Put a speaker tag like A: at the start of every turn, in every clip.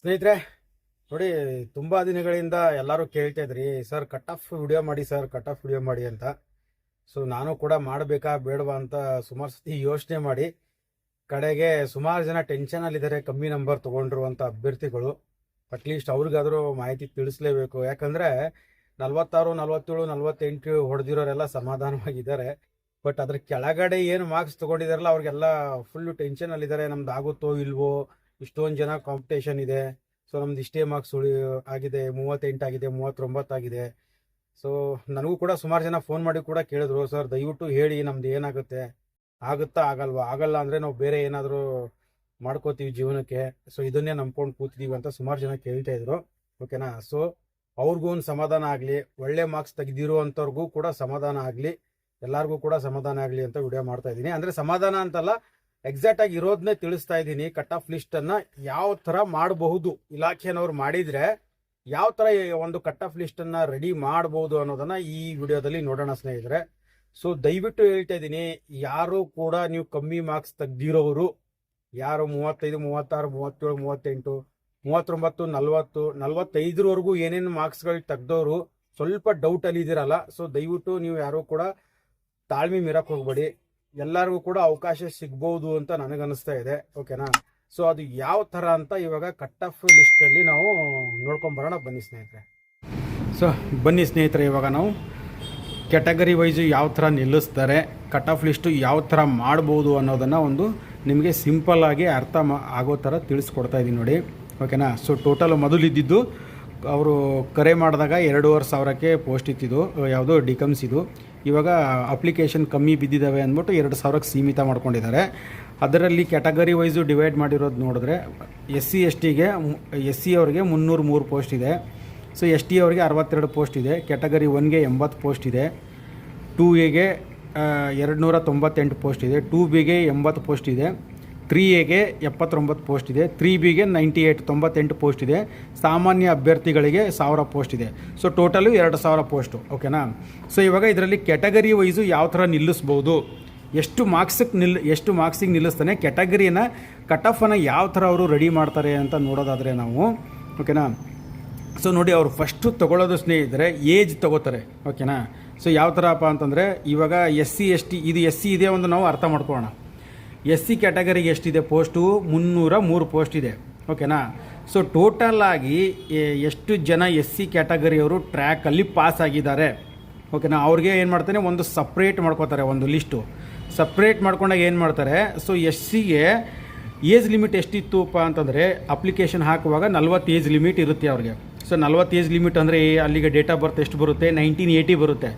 A: ಸ್ನೇಹಿತರೆ, ನೋಡಿ, ತುಂಬ ದಿನಗಳಿಂದ ಎಲ್ಲರೂ ಕೇಳ್ತಾ ಇದ್ರಿ, ಸರ್ ಕಟ್ ಆಫ್ ವಿಡಿಯೋ ಮಾಡಿ, ಸರ್ ಕಟ್ ಆಫ್ ವಿಡಿಯೋ ಮಾಡಿ ಅಂತ. ಸೊ ನಾನು ಕೂಡ ಮಾಡಬೇಕಾ, ಬೇಡವಾ ಅಂತ ಸುಮಾರು ಸತಿ ಯೋಚನೆ ಮಾಡಿ, ಕಡೆಗೆ ಸುಮಾರು ಜನ ಟೆನ್ಷನಲ್ಲಿದ್ದಾರೆ ಕಮ್ಮಿ ನಂಬರ್ ತೊಗೊಂಡಿರುವಂಥ ಅಭ್ಯರ್ಥಿಗಳು. ಅಟ್ಲೀಸ್ಟ್ ಅವ್ರಿಗಾದರೂ ಮಾಹಿತಿ ತಿಳಿಸ್ಲೇಬೇಕು. ಯಾಕಂದರೆ, ನಲ್ವತ್ತಾರು, ನಲ್ವತ್ತೇಳು, ನಲ್ವತ್ತೆಂಟು ಹೊಡೆದಿರೋರೆಲ್ಲ ಸಮಾಧಾನವಾಗಿದ್ದಾರೆ. ಬಟ್ ಅದ್ರ ಕೆಳಗಡೆ ಏನು ಮಾರ್ಕ್ಸ್ ತಗೊಂಡಿದಾರಲ್ಲ, ಅವ್ರಿಗೆಲ್ಲ ಫುಲ್ಲು ಟೆನ್ಷನಲ್ಲಿದ್ದಾರೆ ನಮ್ದು ಆಗುತ್ತೋ, ಇಲ್ವೋ? ಇಷ್ಟೊಂದು ಜನ ಕಾಂಪಿಟೇಷನ್ ಇದೆ. ಸೊ ನಮ್ದು ಇಷ್ಟೇ ಮಾರ್ಕ್ಸ್ ಉಳಿ, ಆಗಿದೆ, ಮೂವತ್ತೆಂಟು ಆಗಿದೆ, ಮೂವತ್ತೊಂಬತ್ತು ಆಗಿದೆ. ಸೊ ನನಗೂ ಕೂಡ ಸುಮಾರು ಜನ ಫೋನ್ ಮಾಡಿ ಕೂಡ ಕೇಳಿದ್ರು ಸರ್ ದಯವಿಟ್ಟು ಹೇಳಿ, ನಮ್ದು ಏನಾಗುತ್ತೆ? ಆಗುತ್ತಾ, ಆಗಲ್ವಾ? ಆಗಲ್ಲ ಅಂದರೆ ನಾವು ಬೇರೆ ಏನಾದರೂ ಮಾಡ್ಕೋತೀವಿ ಜೀವನಕ್ಕೆ. ಸೊ ಇದನ್ನೇ ನಂಬ್ಕೊಂಡು ಕೂತಿದ್ದೀವಿ ಅಂತ ಸುಮಾರು ಜನ ಕೇಳ್ತಾ ಇದ್ರು. ಓಕೆನಾ ಸೊ ಅವ್ರಿಗೂ ಒಂದು ಸಮಾಧಾನ ಆಗಲಿ. ಒಳ್ಳೆ ಮಾರ್ಕ್ಸ್ ತೆಗೆದಿರುವಂಥವ್ರಿಗೂ ಕೂಡ ಸಮಾಧಾನ ಆಗಲಿ. ಎಲ್ಲರಿಗೂ ಕೂಡ ಸಮಾಧಾನ ಆಗಲಿ ಅಂತ ವಿಡಿಯೋ ಮಾಡ್ತಾ ಇದ್ದೀನಿ. ಅಂದರೆ ಸಮಾಧಾನ ಅಂತಲ್ಲ ಎಕ್ಸಾಕ್ಟ್ ಆಗಿ ಇರೋದನ್ನೇ ತಿಳಿಸ್ತಾ ಇದ್ದೀನಿ. ಕಟ್ ಆಫ್ ಲಿಸ್ಟ್ ಅನ್ನ ಯಾವ ತರ ಮಾಡಬಹುದು? ಇಲಾಖೆನವ್ರು ಮಾಡಿದ್ರೆ ಯಾವ ತರ ಒಂದು ಕಟ್ ಆಫ್ ಲಿಸ್ಟ್ ಅನ್ನ ರೆಡಿ ಮಾಡಬಹುದು ಅನ್ನೋದನ್ನ ಈ ವಿಡಿಯೋದಲ್ಲಿ ನೋಡೋಣ ಸ್ನೇಹಿತರೆ. ಸೊ ದಯವಿಟ್ಟು ಹೇಳ್ತಾ ಇದ್ದೀನಿ, ಯಾರು ಕೂಡ ನೀವು ಕಮ್ಮಿ ಮಾರ್ಕ್ಸ್ ತೆಗ್ದಿರೋರು ಯಾರು ಮೂವತ್ತೈದು, ಮೂವತ್ತಾರು, ಮೂವತ್ತೇಳು, ಮೂವತ್ತೆಂಟು, ಮೂವತ್ತೊಂಬತ್ತು, ನಲ್ವತ್ತು, ನಲ್ವತ್ತೈದರವರೆಗೂ ಏನೇನು ಮಾರ್ಕ್ಸ್ಗಳು ತೆಗ್ದೋರು ಸ್ವಲ್ಪ ಡೌಟ್ ಅಲ್ಲಿ ಇದ್ದೀರಲ್ಲ ಸೊ ದಯವಿಟ್ಟು ನೀವು ಯಾರು ಕೂಡ ತಾಳ್ಮೆ ಮೀರಕ್ಕೆ ಹೋಗ್ಬೇಡಿ. ಎಲ್ಲರಿಗೂ ಕೂಡ ಅವಕಾಶ ಸಿಗ್ಬಹುದು ಅಂತ ನನಗನ್ನಿಸ್ತಾ ಇದೆ, ಓಕೆನಾ? ಸೊ ಅದು ಯಾವ ಥರ ಅಂತ ಇವಾಗ ಕಟ್ ಆಫ್ ಲಿಸ್ಟಲ್ಲಿ ನಾವು ನೋಡ್ಕೊಂಬರೋಣ ಬನ್ನಿ ಸ್ನೇಹಿತರೆ. ಸೊ ಬನ್ನಿ ಸ್ನೇಹಿತರೆ, ಇವಾಗ ನಾವು ಕ್ಯಾಟಗರಿ ವೈಸು ಯಾವ ಥರ ನಿಲ್ಲಿಸ್ತಾರೆ ಕಟ್ ಆಫ್ ಲಿಸ್ಟು ಯಾವ ಥರ ಮಾಡ್ಬೋದು ಅನ್ನೋದನ್ನು ಒಂದು ನಿಮಗೆ ಸಿಂಪಲ್ಲಾಗಿ ಅರ್ಥ ಆಗೋ ಥರ ತಿಳಿಸ್ಕೊಡ್ತಾ ಇದ್ದೀನಿ ನೋಡಿ, ಓಕೆನಾ? ಸೊ ಟೋಟಲ್ ಮೊದಲಿದ್ದಿದ್ದು ಅವರು ಕರೆ ಮಾಡಿದಾಗ ಎರಡೂವರೆ ಸಾವಿರಕ್ಕೆ ಪೋಸ್ಟ್ ಇತ್ತಿದ್ದು ಯಾವುದೋ ಡಿಕಮ್ಸ್ ಇದು. ಇವಾಗ ಅಪ್ಲಿಕೇಶನ್ ಕಮ್ಮಿ ಬಿದ್ದಿದ್ದಾವೆ ಅಂದ್ಬಿಟ್ಟು ಎರಡು ಸಾವಿರಕ್ಕೆ ಸೀಮಿತ ಮಾಡ್ಕೊಂಡಿದ್ದಾರೆ. ಅದರಲ್ಲಿ ಕ್ಯಾಟಗರಿ ವೈಸು ಡಿವೈಡ್ ಮಾಡಿರೋದು ನೋಡಿದ್ರೆ ಎಸ್ ಸಿ ಎಸ್ ಟಿಗೆ ಎಸ್ ಸಿ ಅವರಿಗೆ ಮುನ್ನೂರು ಮೂರು ಪೋಸ್ಟ್ ಇದೆ. ಸೊ ಎಸ್ ಟಿ ಅವರಿಗೆ ಅರವತ್ತೆರಡು ಪೋಸ್ಟ್ ಇದೆ. ಕ್ಯಾಟಗರಿ ಒನ್ಗೆ ಎಂಬತ್ತು ಪೋಸ್ಟ್ ಇದೆ. ಟೂ ಎಗೆ ಎರಡು ನೂರ ತೊಂಬತ್ತೆಂಟು ಪೋಸ್ಟ್ ಇದೆ. ಟೂ ಬಿಗೆ ಎಂಬತ್ತು ಪೋಸ್ಟ್ ಇದೆ. ತ್ರೀ ಎಗೆ ಎಪ್ಪತ್ತೊಂಬತ್ತು ಪೋಸ್ಟ್ ಇದೆ ತ್ರೀ ಬಿಗೆ ನೈಂಟಿ ಏಯ್ಟ್ ತೊಂಬತ್ತೆಂಟು ಪೋಸ್ಟ್ ಇದೆ, ಸಾಮಾನ್ಯ ಅಭ್ಯರ್ಥಿಗಳಿಗೆ ಸಾವಿರ ಪೋಸ್ಟ್ ಇದೆ. ಸೊ ಟೋಟಲು ಎರಡು ಸಾವಿರ ಪೋಸ್ಟು ಓಕೆನಾ ಸೊ ಇವಾಗ ಇದರಲ್ಲಿ ಕ್ಯಾಟಗರಿ ವೈಸು ಯಾವ ಥರ ನಿಲ್ಲಿಸ್ಬೋದು? ಎಷ್ಟು ಮಾರ್ಕ್ಸಿಗೆ ನಿಲ್, ಎಷ್ಟು ಮಾರ್ಕ್ಸಿಗೆ ನಿಲ್ಲಿಸ್ತಾನೆ? ಕ್ಯಾಟಗರಿನ ಕಟ್ ಆಫನ್ನು ಯಾವ ಥರ ಅವರು ರೆಡಿ ಮಾಡ್ತಾರೆ ಅಂತ ನೋಡೋದಾದರೆ ನಾವು ಓಕೆನಾ ಸೊ ನೋಡಿ ಅವರು ಫಸ್ಟು ತೊಗೊಳ್ಳೋದು ಸ್ನೇಹಿತರೆ ಏಜ್ ತೊಗೋತಾರೆ ಓಕೆನಾ ಸೊ ಯಾವ ಥರಪ್ಪ ಅಂತಂದರೆ ಇವಾಗ ಎಸ್ ಸಿ ಎಸ್ ಟಿ ಇದು ಎಸ್ ಸಿ ಇದೆ ಒಂದು ನಾವು ಅರ್ಥ ಮಾಡ್ಕೊಳ್ಳೋಣ. ಎಸ್ ಸಿ ಕ್ಯಾಟಗರಿಗೆ ಎಷ್ಟಿದೆ ಪೋಸ್ಟು? ಮುನ್ನೂರ ಮೂರು ಪೋಸ್ಟ್ ಇದೆ. ಓಕೆನಾ? ಸೊ ಟೋಟಲ್ ಆಗಿ ಎಷ್ಟು ಜನ ಎಸ್ ಸಿ ಕ್ಯಾಟಗರಿಯವರು ಟ್ರ್ಯಾಕಲ್ಲಿ ಪಾಸ್ ಆಗಿದ್ದಾರೆ? ಓಕೆನಾ? ಅವ್ರಿಗೆ ಏನು ಮಾಡ್ತಾನೆ ಒಂದು ಸಪ್ರೇಟ್ ಮಾಡ್ಕೋತಾರೆ, ಒಂದು ಲಿಸ್ಟು ಸಪ್ರೇಟ್ ಮಾಡ್ಕೊಂಡಾಗ ಏನು ಮಾಡ್ತಾರೆ? ಸೊ ಎಸ್ ಸಿಗೆ ಏಜ್ ಲಿಮಿಟ್ ಎಷ್ಟಿತ್ತುಪ್ಪ ಅಂತಂದರೆ ಅಪ್ಲಿಕೇಶನ್ ಹಾಕುವಾಗ ನಲ್ವತ್ತು ಏಜ್ ಲಿಮಿಟ್ ಇರುತ್ತೆ ಅವ್ರಿಗೆ. ಸೊ ನಲ್ವತ್ತು ಏಜ್ ಲಿಮಿಟ್ ಅಂದರೆ, ಅಲ್ಲಿಗೆ ಡೇಟ್ ಆಫ್ ಬರ್ತ್ ಎಷ್ಟು ಬರುತ್ತೆ? ನೈನ್ಟೀನ್ ಏಯ್ಟಿ ಬರುತ್ತೆ.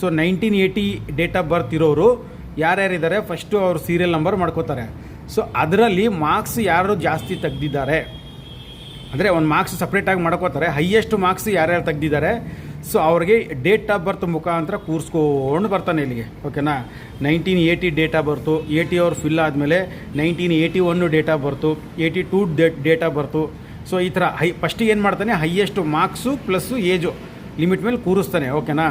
A: So nineteen eighty date of birth ಇರೋರು ಯಾರ್ಯಾರಿದ್ದಾರೆ ಫಸ್ಟು ಅವ್ರು ಸೀರಿಯಲ್ ನಂಬರ್ ಮಾಡ್ಕೋತಾರೆ. ಸೊ ಅದರಲ್ಲಿ ಮಾರ್ಕ್ಸ್ ಯಾರು ಜಾಸ್ತಿ ತೆಗ್ದಿದ್ದಾರೆ? ಅಂದರೆ ಒಂದು ಮಾರ್ಕ್ಸ್ ಸಪ್ರೇಟಾಗಿ ಮಾಡ್ಕೋತಾರೆ. ಹೈಯೆಸ್ಟ್ ಮಾರ್ಕ್ಸ್ ಯಾರ್ಯಾರು ತೆಗ್ದಿದ್ದಾರೆ? ಸೊ ಅವ್ರಿಗೆ ಡೇಟ್ ಆಫ್ ಬರ್ತ್ ಮುಖಾಂತರ ಕೂರಿಸ್ಕೊಂಡು ಬರ್ತಾನೆ ಇಲ್ಲಿಗೆ ಓಕೆನಾ nineteen eighty date of birth eighty ಅವ್ರು ಫಿಲ್ ಆದಮೇಲೆ nineteen eighty one date of birth eighty two date of birth so ಈ ಥರ ಹೈ ಫಸ್ಟಿಗೆ ಏನು ಮಾಡ್ತಾನೆ? Highest marks plus age limit ಮೇಲೆ ಕೂರಿಸ್ತಾನೆ ಓಕೆನಾ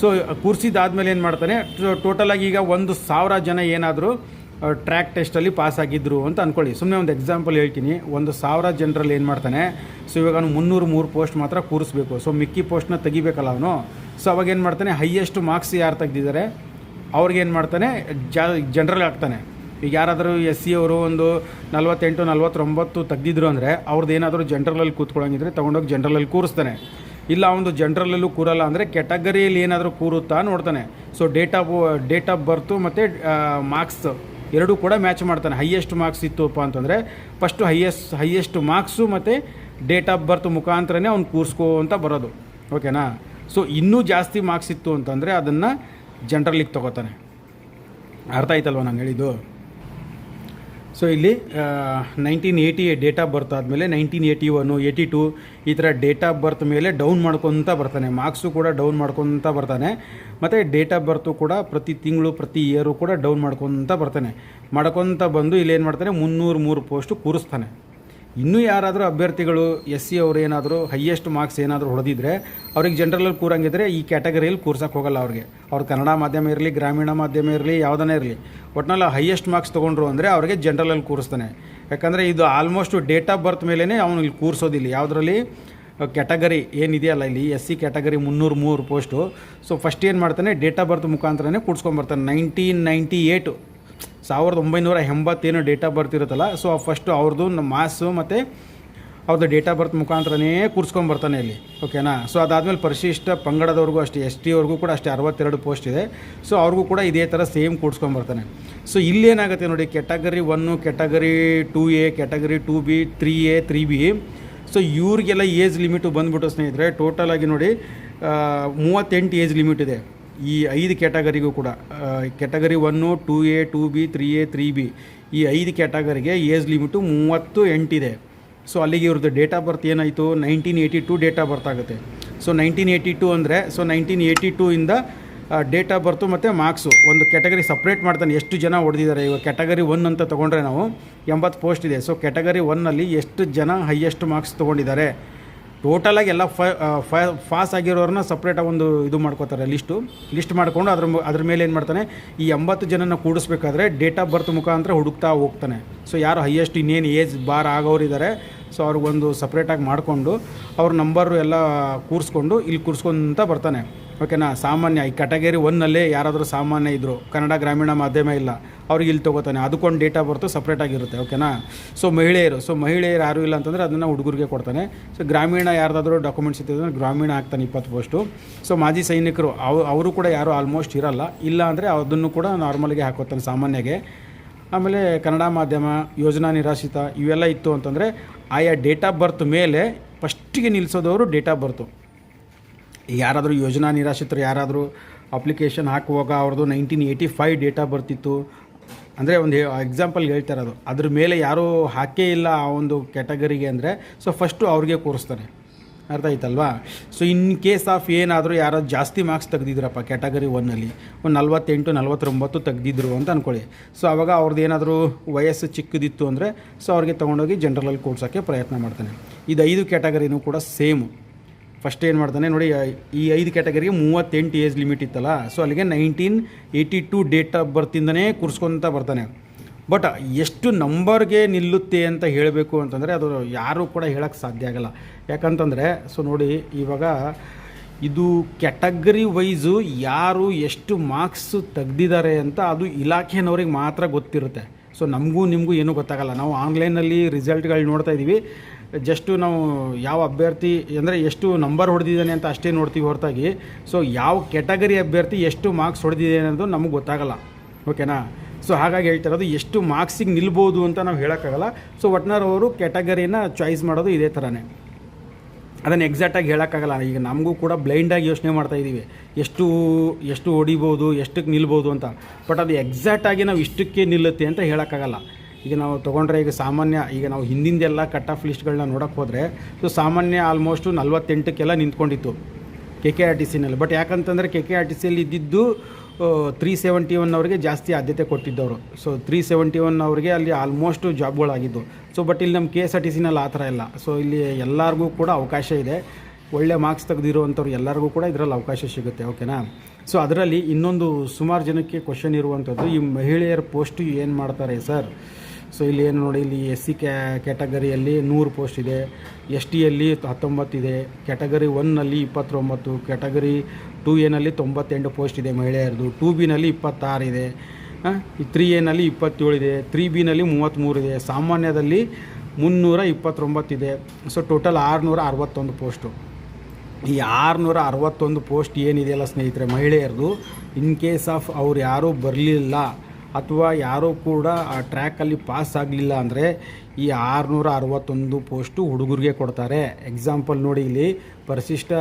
A: ಸೊ ಕೂರಿಸಿದಾದ್ಮೇಲೆ ಏನು ಮಾಡ್ತಾನೆ ಟೋಟಲಾಗಿ ಈಗ ಒಂದು ಸಾವಿರ ಜನ ಏನಾದರೂ ಟ್ರ್ಯಾಕ್ ಟೆಸ್ಟಲ್ಲಿ ಪಾಸ್ ಆಗಿದ್ದರು ಅಂತ ಅಂದ್ಕೊಳ್ಳಿ ಸುಮ್ಮನೆ ಒಂದು ಎಕ್ಸಾಂಪಲ್ ಹೇಳ್ತೀನಿ. ಒಂದು ಸಾವಿರ ಜನರಲ್ಲಿ ಏನು ಮಾಡ್ತಾನೆ? ಸೊ ಇವಾಗ ಅವನು ಮುನ್ನೂರು ಮೂರು ಪೋಸ್ಟ್ ಮಾತ್ರ ಕೂರಿಸ್ಬೇಕು. ಸೊ ಮಿಕ್ಕಿ ಪೋಸ್ಟ್ನ ತೆಗಿಬೇಕಲ್ಲ ಅವನು. ಸೊ ಅವಾಗ ಏನು ಮಾಡ್ತಾನೆ? ಹೈಯೆಸ್ಟ್ ಮಾರ್ಕ್ಸ್ ಯಾರು ತೆಗ್ದಿದ್ದಾರೆ? ಅವ್ರಿಗೇನು ಮಾಡ್ತಾನೆ? ಜಾ ಜನರಲ್ ಆಗ್ತಾನೆ. ಈಗ ಯಾರಾದರೂ ಎಸ್ ಸಿ ಅವರು ಒಂದು ನಲ್ವತ್ತೆಂಟು, ನಲ್ವತ್ತೊಂಬತ್ತು ತೆಗ್ದಿದ್ರು ಅಂದರೆ ಅವ್ರದ್ದು ಏನಾದರೂ ಜನ್ರಲಲ್ಲಿ ಕೂತ್ಕೊಳ್ಳೋಂಗಿದ್ರೆ ತೊಗೊಂಡೋಗಿ ಜನ್ರಲಲ್ಲಿ ಕೂರಿಸ್ತಾನೆ. ಇಲ್ಲ ಅವನು ಜನ್ರಲಲ್ಲೂ ಕೂರಲ್ಲ ಅಂದರೆ ಕ್ಯಾಟಗರಿಯಲ್ಲಿ ಏನಾದರೂ ಕೂರುತ್ತಾ ನೋಡ್ತಾನೆ. So date of date of birth ಮತ್ತು ಮಾರ್ಕ್ಸ್ ಎರಡೂ ಕೂಡ ಮ್ಯಾಚ್ ಮಾಡ್ತಾನೆ. ಹೈಯೆಸ್ಟ್ ಮಾರ್ಕ್ಸ್ ಇತ್ತುಪ್ಪ ಅಂತಂದರೆ ಫಸ್ಟು ಹೈಯೆಸ್ಟ್ ಹೈಯೆಸ್ಟ್ ಮಾರ್ಕ್ಸು ಮತ್ತು ಡೇಟ್ ಆಫ್ ಬರ್ತ್ ಮುಖಾಂತರನೇ ಅವ್ನು ಕೂರಿಸ್ಕೋ ಅಂತ ಬರೋದು. ಓಕೆನಾ ಸೊ ಇನ್ನೂ ಜಾಸ್ತಿ ಮಾರ್ಕ್ಸ್ ಇತ್ತು ಅಂತಂದರೆ ಅದನ್ನು ಜನ್ರಲಿಗೆ ತೊಗೋತಾನೆ. ಅರ್ಥ ಆಯ್ತಲ್ವ ನಾನು ಹೇಳಿದ್ದು? ಸೊ ಇಲ್ಲಿ nineteen eighty date of birth ಆದಮೇಲೆ nineteen eighty one eighty two ಈ ಥರ ಡೇಟ್ ಆಫ್ ಬರ್ತ್ ಮೇಲೆ ಡೌನ್ ಮಾಡ್ಕೊತ ಬರ್ತಾನೆ. ಮಾರ್ಕ್ಸು ಕೂಡ ಡೌನ್ ಮಾಡ್ಕೊತ ಬರ್ತಾನೆ. ಮತ್ತು ಡೇಟ್ ಆಫ್ ಬರ್ತು ಕೂಡ ಪ್ರತಿ ತಿಂಗಳು, ಪ್ರತಿ ಇಯರು ಕೂಡ ಡೌನ್ ಮಾಡ್ಕೊತ ಬರ್ತಾನೆ. ಮಾಡ್ಕೊತ ಬಂದು ಇಲ್ಲೇನು ಮಾಡ್ತಾನೆ? ಮುನ್ನೂರು ಮೂರು ಪೋಸ್ಟು ಕೂರಿಸ್ತಾನೆ. ಇನ್ನೂ ಯಾರಾದರೂ ಅಭ್ಯರ್ಥಿಗಳು ಎಸ್ ಸಿ ಅವ್ರು ಏನಾದರೂ ಹೈಯೆಸ್ಟ್ ಮಾರ್ಕ್ಸ್ ಏನಾದರೂ ಹೊಡೆದಿದ್ರೆ ಅವ್ರಿಗೆ ಜನರಲ್ಲಿ ಕೂರಂಗಿದ್ರೆ ಈ ಕ್ಯಾಟಗರಿಯಲ್ಲಿ ಕೂರ್ಸೋಕೆ ಹೋಗಲ್ಲ ಅವ್ರಿಗೆ. ಅವ್ರು ಕನ್ನಡ ಮಾಧ್ಯಮ ಇರಲಿ, ಗ್ರಾಮೀಣ ಮಾಧ್ಯಮ ಇರಲಿ ಯಾವುದನ್ನೇ ಇರಲಿ. ಒಟ್ನಲ್ಲಿ ಹೈಯೆಸ್ಟ್ ಮಾರ್ಕ್ಸ್ ತೊಗೊಂಡ್ರು ಅಂದರೆ ಅವ್ರಿಗೆ ಜನರಲಲ್ಲಿ ಕೂರಿಸ್ತಾನೆ. ಯಾಕಂದರೆ ಇದು ಆಲ್ಮೋಸ್ಟ್ ಡೇಟ್ ಆಫ್ ಬರ್ತ್ ಮೇಲೇ ಅವನು ಇಲ್ಲಿ ಕೂರಿಸೋದಿಲ್ಲ. ಯಾವುದರಲ್ಲಿ? ಕ್ಯಾಟಗರಿ ಏನಿದೆಯಲ್ಲ ಇಲ್ಲಿ? ಎಸ್ ಸಿ ಕ್ಯಾಟಗರಿ ಮುನ್ನೂರು ಮೂರು ಪೋಸ್ಟು ಸೊ ಫಸ್ಟ್ ಏನು ಮಾಡ್ತಾನೆ? ಡೇಟ್ ಆಫ್ ಬರ್ತ್ ಮುಖಾಂತರನೇ ಕೂಡ್ಸ್ಕೊಂಬರ್ತಾನೆ ನೈನ್ಟೀನ್ ನೈಂಟಿ ಏಯ್ಟು ಸಾವಿರದ ಒಂಬೈನೂರ ಎಂಬತ್ತೇನು ಡೇಟ್ ಆಫ್ ಬರ್ತ್ ಇರುತ್ತಲ್ಲ ಸೊ ಫಸ್ಟು ಅವ್ರದ್ದು ಮಾಸು ಮತ್ತು ಅವ್ರದ್ದು ಡೇಟ್ ಆಫ್ ಬರ್ತ್ ಮುಖಾಂತರನೇ ಕೂರ್ಸ್ಕೊಂಬರ್ತಾನೆ ಇಲ್ಲಿ ಓಕೆನಾ ಸೊ ಅದಾದಮೇಲೆ ಪರಿಶಿಷ್ಟ ಪಂಗಡದವ್ರಿಗೂ ಅಷ್ಟೇ, ಎಸ್ ಟಿ ಅವ್ರಿಗೂ ಕೂಡ ಅಷ್ಟೇ ಅರವತ್ತೆರಡು ಪೋಸ್ಟ್ ಇದೆ. ಸೊ ಅವ್ರಿಗೂ ಕೂಡ ಇದೇ ಥರ ಸೇಮ್ ಕೂಡ್ಸ್ಕೊಂಡ್ಬರ್ತಾನೆ ಸೊ ಇಲ್ಲೇನಾಗುತ್ತೆ ನೋಡಿ category one category two A category two B three A three B so ಇವ್ರಿಗೆಲ್ಲ ಏಜ್ ಲಿಮಿಟು ಬಂದುಬಿಟ್ಟು ಸ್ನೇಹಿತರೆ ಟೋಟಲಾಗಿ ನೋಡಿ ಮೂವತ್ತೆಂಟು ಏಜ್ ಲಿಮಿಟ್ ಇದೆ. ಈ ಐದು ಕ್ಯಾಟಗರಿಗೂ ಕೂಡ category one, two A, two B, three A, three B, ಈ ಐದು ಕ್ಯಾಟಗರಿಗೆ ಏಜ್ ಲಿಮಿಟು ಮೂವತ್ತು ಎಂಟಿದೆ. ಸೊ ಅಲ್ಲಿಗೆ ಇವ್ರದ್ದು ಡೇಟ್ ಆಫ್ ಬರ್ತ್ ಏನಾಯಿತು? Nineteen eighty two date of birth ಆಗುತ್ತೆ. ಸೊ ನೈನ್ಟೀನ್ ಏಯ್ಟಿ ಟು ಅಂದರೆ, ಸೊ ನೈನ್ಟೀನ್ ಏಯ್ಟಿ ಟೂ ಇಂದ ಡೇಟ್ ಆಫ್ ಬರ್ತು ಮತ್ತು ಮಾರ್ಕ್ಸು. ಒಂದು ಕ್ಯಾಟಗರಿ ಸಪ್ರೇಟ್ ಮಾಡ್ತಾನೆ. ಎಷ್ಟು ಜನ ಹೊಡೆದಿದ್ದಾರೆ ಇವಾಗ ಕ್ಯಾಟಗರಿ ಒನ್ ಅಂತ ತೊಗೊಂಡ್ರೆ ನಾವು ಎಂಬತ್ತು ಪೋಸ್ಟ್ ಇದೆ. ಸೊ ಕ್ಯಾಟಗರಿ ಒನ್ನಲ್ಲಿ ಎಷ್ಟು ಜನ ಹೈಯೆಸ್ಟ್ ಮಾರ್ಕ್ಸ್ ತೊಗೊಂಡಿದ್ದಾರೆ? ಟೋಟಲಾಗಿ ಎಲ್ಲ ಫಾಸ್ ಆಗಿರೋರನ್ನ ಸಪ್ರೇಟಾಗಿ ಒಂದು ಇದು ಮಾಡ್ಕೋತಾರೆ ಲಿಸ್ಟು ಲಿಸ್ಟ್ ಮಾಡಿಕೊಂಡು ಅದ್ರ ಅದ್ರ ಮೇಲೆ ಏನು ಮಾಡ್ತಾನೆ, ಈ ಎಂಬತ್ತು ಜನನ ಕೂಡಿಸ್ಬೇಕಾದ್ರೆ ಡೇಟ್ ಆಫ್ ಬರ್ತ್ ಮುಖಾಂತರ ಹುಡುಕ್ತಾ ಹೋಗ್ತಾನೆ. ಸೊ ಯಾರು ಹೈಯೆಸ್ಟ್ ಇನ್ನೇನು ಏಜ್ ಬಾರ್ ಆಗೋರು ಇದ್ದಾರೆ ಸೊ ಅವ್ರಿಗೊಂದು ಸಪ್ರೇಟಾಗಿ ಮಾಡಿಕೊಂಡು ಅವ್ರ ನಂಬರು ಎಲ್ಲ ಕೂರಿಸ್ಕೊಂಡು ಇಲ್ಲಿ ಕೂರಿಸ್ಕೊಂತ ಬರ್ತಾನೆ. ಓಕೆನಾ ಸಾಮಾನ್ಯ, ಈ ಕ್ಯಾಟಗರಿ ಒನ್ನಲ್ಲೇ ಯಾರಾದರೂ ಸಾಮಾನ್ಯ ಇದ್ದರು ಕನ್ನಡ ಗ್ರಾಮೀಣ ಮಾಧ್ಯಮ ಇಲ್ಲ, ಅವ್ರಿಗೆ ಇಲ್ಲಿ ತೊಗೋತಾನೆ. ಅದಕ್ಕೊಂದು ಡೇಟಾ ಬರ್ತು ಸಪ್ರೇಟಾಗಿರುತ್ತೆ ಓಕೆನಾ ಸೊ ಮಹಿಳೆಯರು ಸೊ ಮಹಿಳೆಯರು ಯಾರೂ ಇಲ್ಲ ಅಂತಂದರೆ ಅದನ್ನು ಹುಡುಗರಿಗೆ ಕೊಡ್ತಾನೆ. ಸೊ ಗ್ರಾಮೀಣ ಯಾರ್ದಾದ್ರೂ ಡಾಕ್ಯುಮೆಂಟ್ಸ್ ಇತ್ತಿದ್ರೆ ಗ್ರಾಮೀಣ ಹಾಕ್ತಾನೆ ಇಪ್ಪತ್ತು ಪೋಸ್ಟು ಸೊ ಮಾಜಿ ಸೈನಿಕರು, ಅವು ಅವರು ಕೂಡ ಯಾರು ಆಲ್ಮೋಸ್ಟ್ ಇರಲ್ಲ. ಇಲ್ಲ ಅಂದರೆ ಅದನ್ನು ಕೂಡ ನಾರ್ಮಲ್ಗೆ ಹಾಕೋತಾನೆ ಸಾಮಾನ್ಯಗೆ. ಆಮೇಲೆ ಕನ್ನಡ ಮಾಧ್ಯಮ, ಯೋಜನಾ ನಿರಾಶ್ರಿತ ಇವೆಲ್ಲ ಇತ್ತು ಅಂತಂದರೆ ಆಯಾ ಡೇಟ್ ಆಫ್ ಬರ್ತ್ ಮೇಲೆ ಫಸ್ಟಿಗೆ ನಿಲ್ಲಿಸೋದವರು ಡೇಟ್ ಆಫ್ ಬರ್ತು. ಯಾರಾದರೂ ಯೋಜನಾ ನಿರಾಶ್ರಿತರು, ಯಾರಾದರೂ ಅಪ್ಲಿಕೇಶನ್ ಹಾಕುವಾಗ ಅವ್ರದ್ದು nineteen eighty five date of ಬರ್ತಿತ್ತು ಅಂದರೆ ಒಂದು ಎಕ್ಸಾಂಪಲ್ ಹೇಳ್ತಾರೆ ಅದು ಅದ್ರ ಮೇಲೆ ಯಾರೂ ಹಾಕೇ ಇಲ್ಲ ಆ ಒಂದು ಕ್ಯಾಟಗರಿಗೆ ಅಂದರೆ, ಸೊ ಫಸ್ಟು ಅವ್ರಿಗೆ ಕೂರಿಸ್ತಾರೆ. ಅರ್ಥ ಆಯ್ತಲ್ವಾ? ಸೊ ಇನ್ ಕೇಸ್ ಆಫ್ ಏನಾದರೂ ಯಾರೋ ಜಾಸ್ತಿ ಮಾರ್ಕ್ಸ್ ತೆಗ್ದಿದ್ರಪ್ಪ ಕ್ಯಾಟಗರಿ ಒನ್ನಲ್ಲಿ ಒಂದು ನಲ್ವತ್ತೆಂಟು, ನಲ್ವತ್ತೊಂಬತ್ತು ತೆಗ್ದಿದ್ರು ಅಂತ ಅಂದ್ಕೊಳ್ಳಿ ಸೊ ಅವಾಗ ಅವ್ರದ್ದು ಏನಾದರೂ ವಯಸ್ಸು ಚಿಕ್ಕದಿತ್ತು ಅಂದರೆ ಸೊ ಅವ್ರಿಗೆ ತೊಗೊಂಡೋಗಿ ಜನರಲಲ್ಲಿ ಕೂಡ್ಸೋಕ್ಕೆ ಪ್ರಯತ್ನ ಮಾಡ್ತಾನೆ. ಇದು ಐದು ಕ್ಯಾಟಗರಿನೂ ಕೂಡ ಸೇಮು ಫಸ್ಟ್ ಏನು ಮಾಡ್ತಾನೆ, ನೋಡಿ, ಈ ಐದು ಕ್ಯಾಟಗರಿಗೆ ಮೂವತ್ತೆಂಟು ಏಜ್ ಲಿಮಿಟ್ ಇತ್ತಲ್ಲ ಸೊ ಅಲ್ಲಿಗೆ nineteen eighty two date of ಬರ್ತಿಂದನೇ ಕೂರಿಸ್ಕೊತ ಬರ್ತಾನೆ. ಬಟ್ ಎಷ್ಟು ನಂಬರ್ಗೆ ನಿಲ್ಲುತ್ತೆ ಅಂತ ಹೇಳಬೇಕು ಅಂತಂದರೆ ಅದು ಯಾರೂ ಕೂಡ ಹೇಳೋಕ್ಕೆ ಸಾಧ್ಯ ಆಗಲ್ಲ. ಯಾಕಂತಂದರೆ, ಸೊ ನೋಡಿ, ಇವಾಗ ಇದು ಕ್ಯಾಟಗರಿ ವೈಸು ಯಾರು ಎಷ್ಟು ಮಾರ್ಕ್ಸ್ ತೆಗ್ದಿದ್ದಾರೆ ಅಂತ ಅದು ಇಲಾಖೆನವ್ರಿಗೆ ಮಾತ್ರ ಗೊತ್ತಿರುತ್ತೆ. ಸೊ ನಮಗೂ ನಿಮಗೂ ಏನೂ ಗೊತ್ತಾಗಲ್ಲ. ನಾವು ಆನ್ಲೈನಲ್ಲಿ ರಿಸಲ್ಟ್ಗಳು ನೋಡ್ತಾ ಇದ್ದೀವಿ. ಜಸ್ಟು ನಾವು ಯಾವ ಅಭ್ಯರ್ಥಿ ಅಂದರೆ ಎಷ್ಟು ನಂಬರ್ ಹೊಡೆದಿದ್ದಾನೆ ಅಂತ ಅಷ್ಟೇ ನೋಡ್ತೀವಿ ಹೊರತಾಗಿ. ಸೊ ಯಾವ ಕ್ಯಾಟಗರಿ ಅಭ್ಯರ್ಥಿ ಎಷ್ಟು ಮಾರ್ಕ್ಸ್ ಹೊಡೆದಿದೆ ಅನ್ನೋದು ನಮಗೆ ಗೊತ್ತಾಗಲ್ಲ. ಓಕೆನಾ? ಸೊ ಹಾಗಾಗಿ ಹೇಳ್ತಾ ಇರೋದು ಎಷ್ಟು ಮಾರ್ಕ್ಸಿಗೆ ನಿಲ್ಬೋದು ಅಂತ ನಾವು ಹೇಳೋಕ್ಕಾಗಲ್ಲ. ಸೊ ಒಟ್ನಾರ್ ಅವರು ಕ್ಯಾಟಗರಿನ ಚಾಯ್ಸ್ ಮಾಡೋದು ಇದೇ ಥರನೇ ಅದನ್ನು ಎಕ್ಸಾಕ್ಟಾಗಿ ಹೇಳೋಕ್ಕಾಗಲ್ಲ. ಈಗ ನಮಗೂ ಕೂಡ ಬ್ಲೈಂಡಾಗಿ ಯೋಚನೆ ಮಾಡ್ತಾ ಇದ್ದೀವಿ ಎಷ್ಟು ಎಷ್ಟು ಹೊಡಿಬೋದು ಎಷ್ಟಕ್ಕೆ ನಿಲ್ಬೋದು ಅಂತ. ಬಟ್ ಅದು ಎಕ್ಸಾಕ್ಟಾಗಿ ನಾವು ಇಷ್ಟಕ್ಕೆ ನಿಲ್ಲುತ್ತೆ ಅಂತ ಹೇಳೋಕ್ಕಾಗಲ್ಲ. ಈಗ ನಾವು ತೊಗೊಂಡ್ರೆ ಈಗ ಸಾಮಾನ್ಯ, ಈಗ ನಾವು ಹಿಂದಿಂದೆಲ್ಲ ಕಟ್ ಆಫ್ ಲಿಸ್ಟ್ಗಳನ್ನ ನೋಡೋಕ್ಕೆ ಹೋದರೆ ಸೊ ಸಾಮಾನ್ಯ ಆಲ್ಮೋಸ್ಟು ನಲ್ವತ್ತೆಂಟಕ್ಕೆಲ್ಲ ನಿಂತ್ಕೊಂಡಿತ್ತು. ಕೆ ಕೆ ಆರ್ ಟಿ ಸಿನಲ್ಲಿ ಬಟ್ ಯಾಕಂತಂದರೆ ಕೆ ಕೆ ಆರ್ ಟಿ ಸಿಯಲ್ಲಿ ಇದ್ದಿದ್ದು ತ್ರೀ ಸೆವೆಂಟಿ ಒನ್ ಅವರಿಗೆ ಜಾಸ್ತಿ ಆದ್ಯತೆ ಕೊಟ್ಟಿದ್ದವರು. ಸೊ ತ್ರೀ ಸೆವೆಂಟಿ ಒನ್ ಅವರಿಗೆ ಅಲ್ಲಿ ಆಲ್ಮೋಸ್ಟು ಜಾಬ್ಗಳಾಗಿದ್ದು. ಸೊ ಬಟ್ ಇಲ್ಲಿ ನಮ್ಮ ಕೆ ಎಸ್ ಆರ್ ಟಿ ಸಿನಲ್ಲಿ ಆ ಥರ ಇಲ್ಲ. ಸೊ ಇಲ್ಲಿ ಎಲ್ಲರಿಗೂ ಕೂಡ ಅವಕಾಶ ಇದೆ. ಒಳ್ಳೆ ಮಾರ್ಕ್ಸ್ ತೆಗೆದಿರುವಂಥವ್ರು ಎಲ್ಲರಿಗೂ ಕೂಡ ಇದರಲ್ಲಿ ಅವಕಾಶ ಸಿಗುತ್ತೆ ಓಕೆನಾ ಸೊ ಅದರಲ್ಲಿ ಇನ್ನೊಂದು ಸುಮಾರು ಜನಕ್ಕೆ ಕ್ವಶನ್ ಇರುವಂಥದ್ದು, ಈ ಮಹಿಳೆಯರ ಪೋಸ್ಟು ಏನು ಮಾಡ್ತಾರೆ ಸರ್? ಸೊ ಇಲ್ಲಿ ಏನು ನೋಡಿ, ಇಲ್ಲಿ ಎಸ್ ಸಿ ಕ್ಯಾ ಕ್ಯಾಟಗರಿಯಲ್ಲಿ ನೂರು ಪೋಸ್ಟ್ ಇದೆ. ಎಸ್ ಟಿಯಲ್ಲಿ ಹತ್ತೊಂಬತ್ತಿದೆ ಕ್ಯಾಟಗರಿ ಒನ್ನಲ್ಲಿ ಇಪ್ಪತ್ತೊಂಬತ್ತು. ಕ್ಯಾಟಗರಿ ಟೂ ಎನಲ್ಲಿ ತೊಂಬತ್ತೆಂಟು ಪೋಸ್ಟ್ ಇದೆ ಮಹಿಳೆಯರದು ಟೂ ಬಿನಲ್ಲಿ ಇಪ್ಪತ್ತಾರು ಇದೆ. ತ್ರೀ ಎನಲ್ಲಿ ಇಪ್ಪತ್ತೇಳು ಇದೆ ತ್ರೀ ಬಿನಲ್ಲಿ ಮೂವತ್ತ್ಮೂರು ಇದೆ. ಸಾಮಾನ್ಯದಲ್ಲಿ ಮುನ್ನೂರ ಇಪ್ಪತ್ತೊಂಬತ್ತಿದೆ ಸೊ ಟೋಟಲ್ ಆರುನೂರ ಅರವತ್ತೊಂದು ಪೋಸ್ಟು ಈ ಆರುನೂರ ಅರವತ್ತೊಂದು ಪೋಸ್ಟ್ ಏನಿದೆಯಲ್ಲ ಸ್ನೇಹಿತರೆ ಮಹಿಳೆಯರದು ಇನ್ ಕೇಸ್ ಆಫ್ ಅವ್ರು ಯಾರೂ ಬರಲಿಲ್ಲ, ಅಥವಾ ಯಾರೂ ಕೂಡ ಆ ಟ್ರ್ಯಾಕಲ್ಲಿ ಪಾಸ್ ಆಗಲಿಲ್ಲ ಅಂದರೆ ಈ ಆರುನೂರ ಅರವತ್ತೊಂದು ಪೋಸ್ಟು ಹುಡುಗರಿಗೆ ಕೊಡ್ತಾರೆ. ಎಕ್ಸಾಂಪಲ್ ನೋಡಿ ಇಲ್ಲಿ, ಪರಿಶಿಷ್ಟ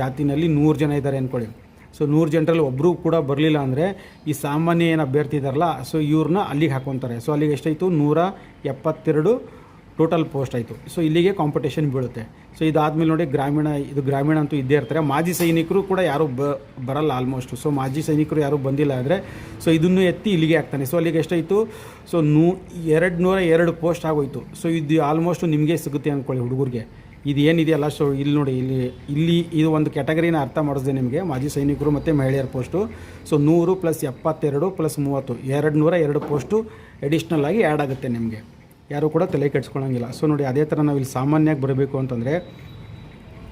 A: ಜಾತಿನಲ್ಲಿ ನೂರು ಜನ ಇದ್ದಾರೆ ಅಂದ್ಕೊಳ್ಳಿ ಸೊ ನೂರು ಜನರಲ್ಲಿ ಒಬ್ಬರು ಕೂಡ ಬರಲಿಲ್ಲ ಅಂದರೆ ಈ ಸಾಮಾನ್ಯ ಏನು ಅಭ್ಯರ್ಥಿ ಇದ್ದಾರಲ್ಲ ಸೊ ಇವ್ರನ್ನ ಅಲ್ಲಿಗೆ ಹಾಕೊತಾರೆ. ಸೊ ಅಲ್ಲಿಗೆ ಎಷ್ಟಾಯಿತು? ನೂರ ಎಪ್ಪತ್ತೆರಡು ಟೋಟಲ್ ಪೋಸ್ಟ್ ಆಯಿತು. ಸೊ ಇಲ್ಲಿಗೆ ಕಾಂಪಿಟೇಷನ್ ಬೀಳುತ್ತೆ. ಸೊ ಇದಾದಮೇಲೆ ನೋಡಿ ಗ್ರಾಮೀಣ, ಇದು ಗ್ರಾಮೀಣ ಅಂತೂ ಇದ್ದೇ ಇರ್ತಾರೆ. ಮಾಜಿ ಸೈನಿಕರು ಕೂಡ ಯಾರೂ ಬ, ಬರಲ್ಲ ಆಲ್ಮೋಸ್ಟ್ ಸೊ ಮಾಜಿ ಸೈನಿಕರು ಯಾರೂ ಬಂದಿಲ್ಲ ಅಂದರೆ ಸೊ ಇದನ್ನು ಎತ್ತಿ ಇಲ್ಲಿಗೆ ಹಾಕ್ತಾನೆ. ಸೊ ಅಲ್ಲಿಗೆ ಎಷ್ಟಾಯಿತು? ಸೊ ನೂ ಎರಡು ನೂರ ಎರಡು ಪೋಸ್ಟ್ ಆಗೋಯ್ತು. ಸೊ ಇದು ಆಲ್ಮೋಸ್ಟ್ ನಿಮಗೆ ಸಿಗುತ್ತೆ ಅಂದ್ಕೊಳ್ಳಿ ಹುಡುಗರಿಗೆ. ಇದು ಏನಿದೆಯಲ್ಲ? ಸೊ ಇಲ್ಲಿ ನೋಡಿ, ಇಲ್ಲಿ ಇಲ್ಲಿ ಇದು ಒಂದು ಕ್ಯಾಟಗರಿನ ಅರ್ಥ ಮಾಡಿಸಿದೆ ನಿಮಗೆ. ಮಾಜಿ ಸೈನಿಕರು ಮತ್ತು ಮಹಿಳೆಯರ ಪೋಸ್ಟು. ಸೊ ನೂರು ಪ್ಲಸ್ ಎಪ್ಪತ್ತೆರಡು ಪ್ಲಸ್ ಮೂವತ್ತು. ಎರಡು ನೂರ ಎರಡು ಪೋಸ್ಟು ಎಡಿಷ್ನಲ್ ಆಗಿ ಆ್ಯಡ್ ಆಗುತ್ತೆ ನಿಮಗೆ. ಯಾರೂ ಕೂಡ ತಲೆ ಕೆಡ್ಸ್ಕೊಳಂಗಿಲ್ಲ. ಸೊ ನೋಡಿ, ಅದೇ ಥರ ನಾವು ಇಲ್ಲಿ ಸಾಮಾನ್ಯವಾಗಿ ಬರಬೇಕು ಅಂತಂದರೆ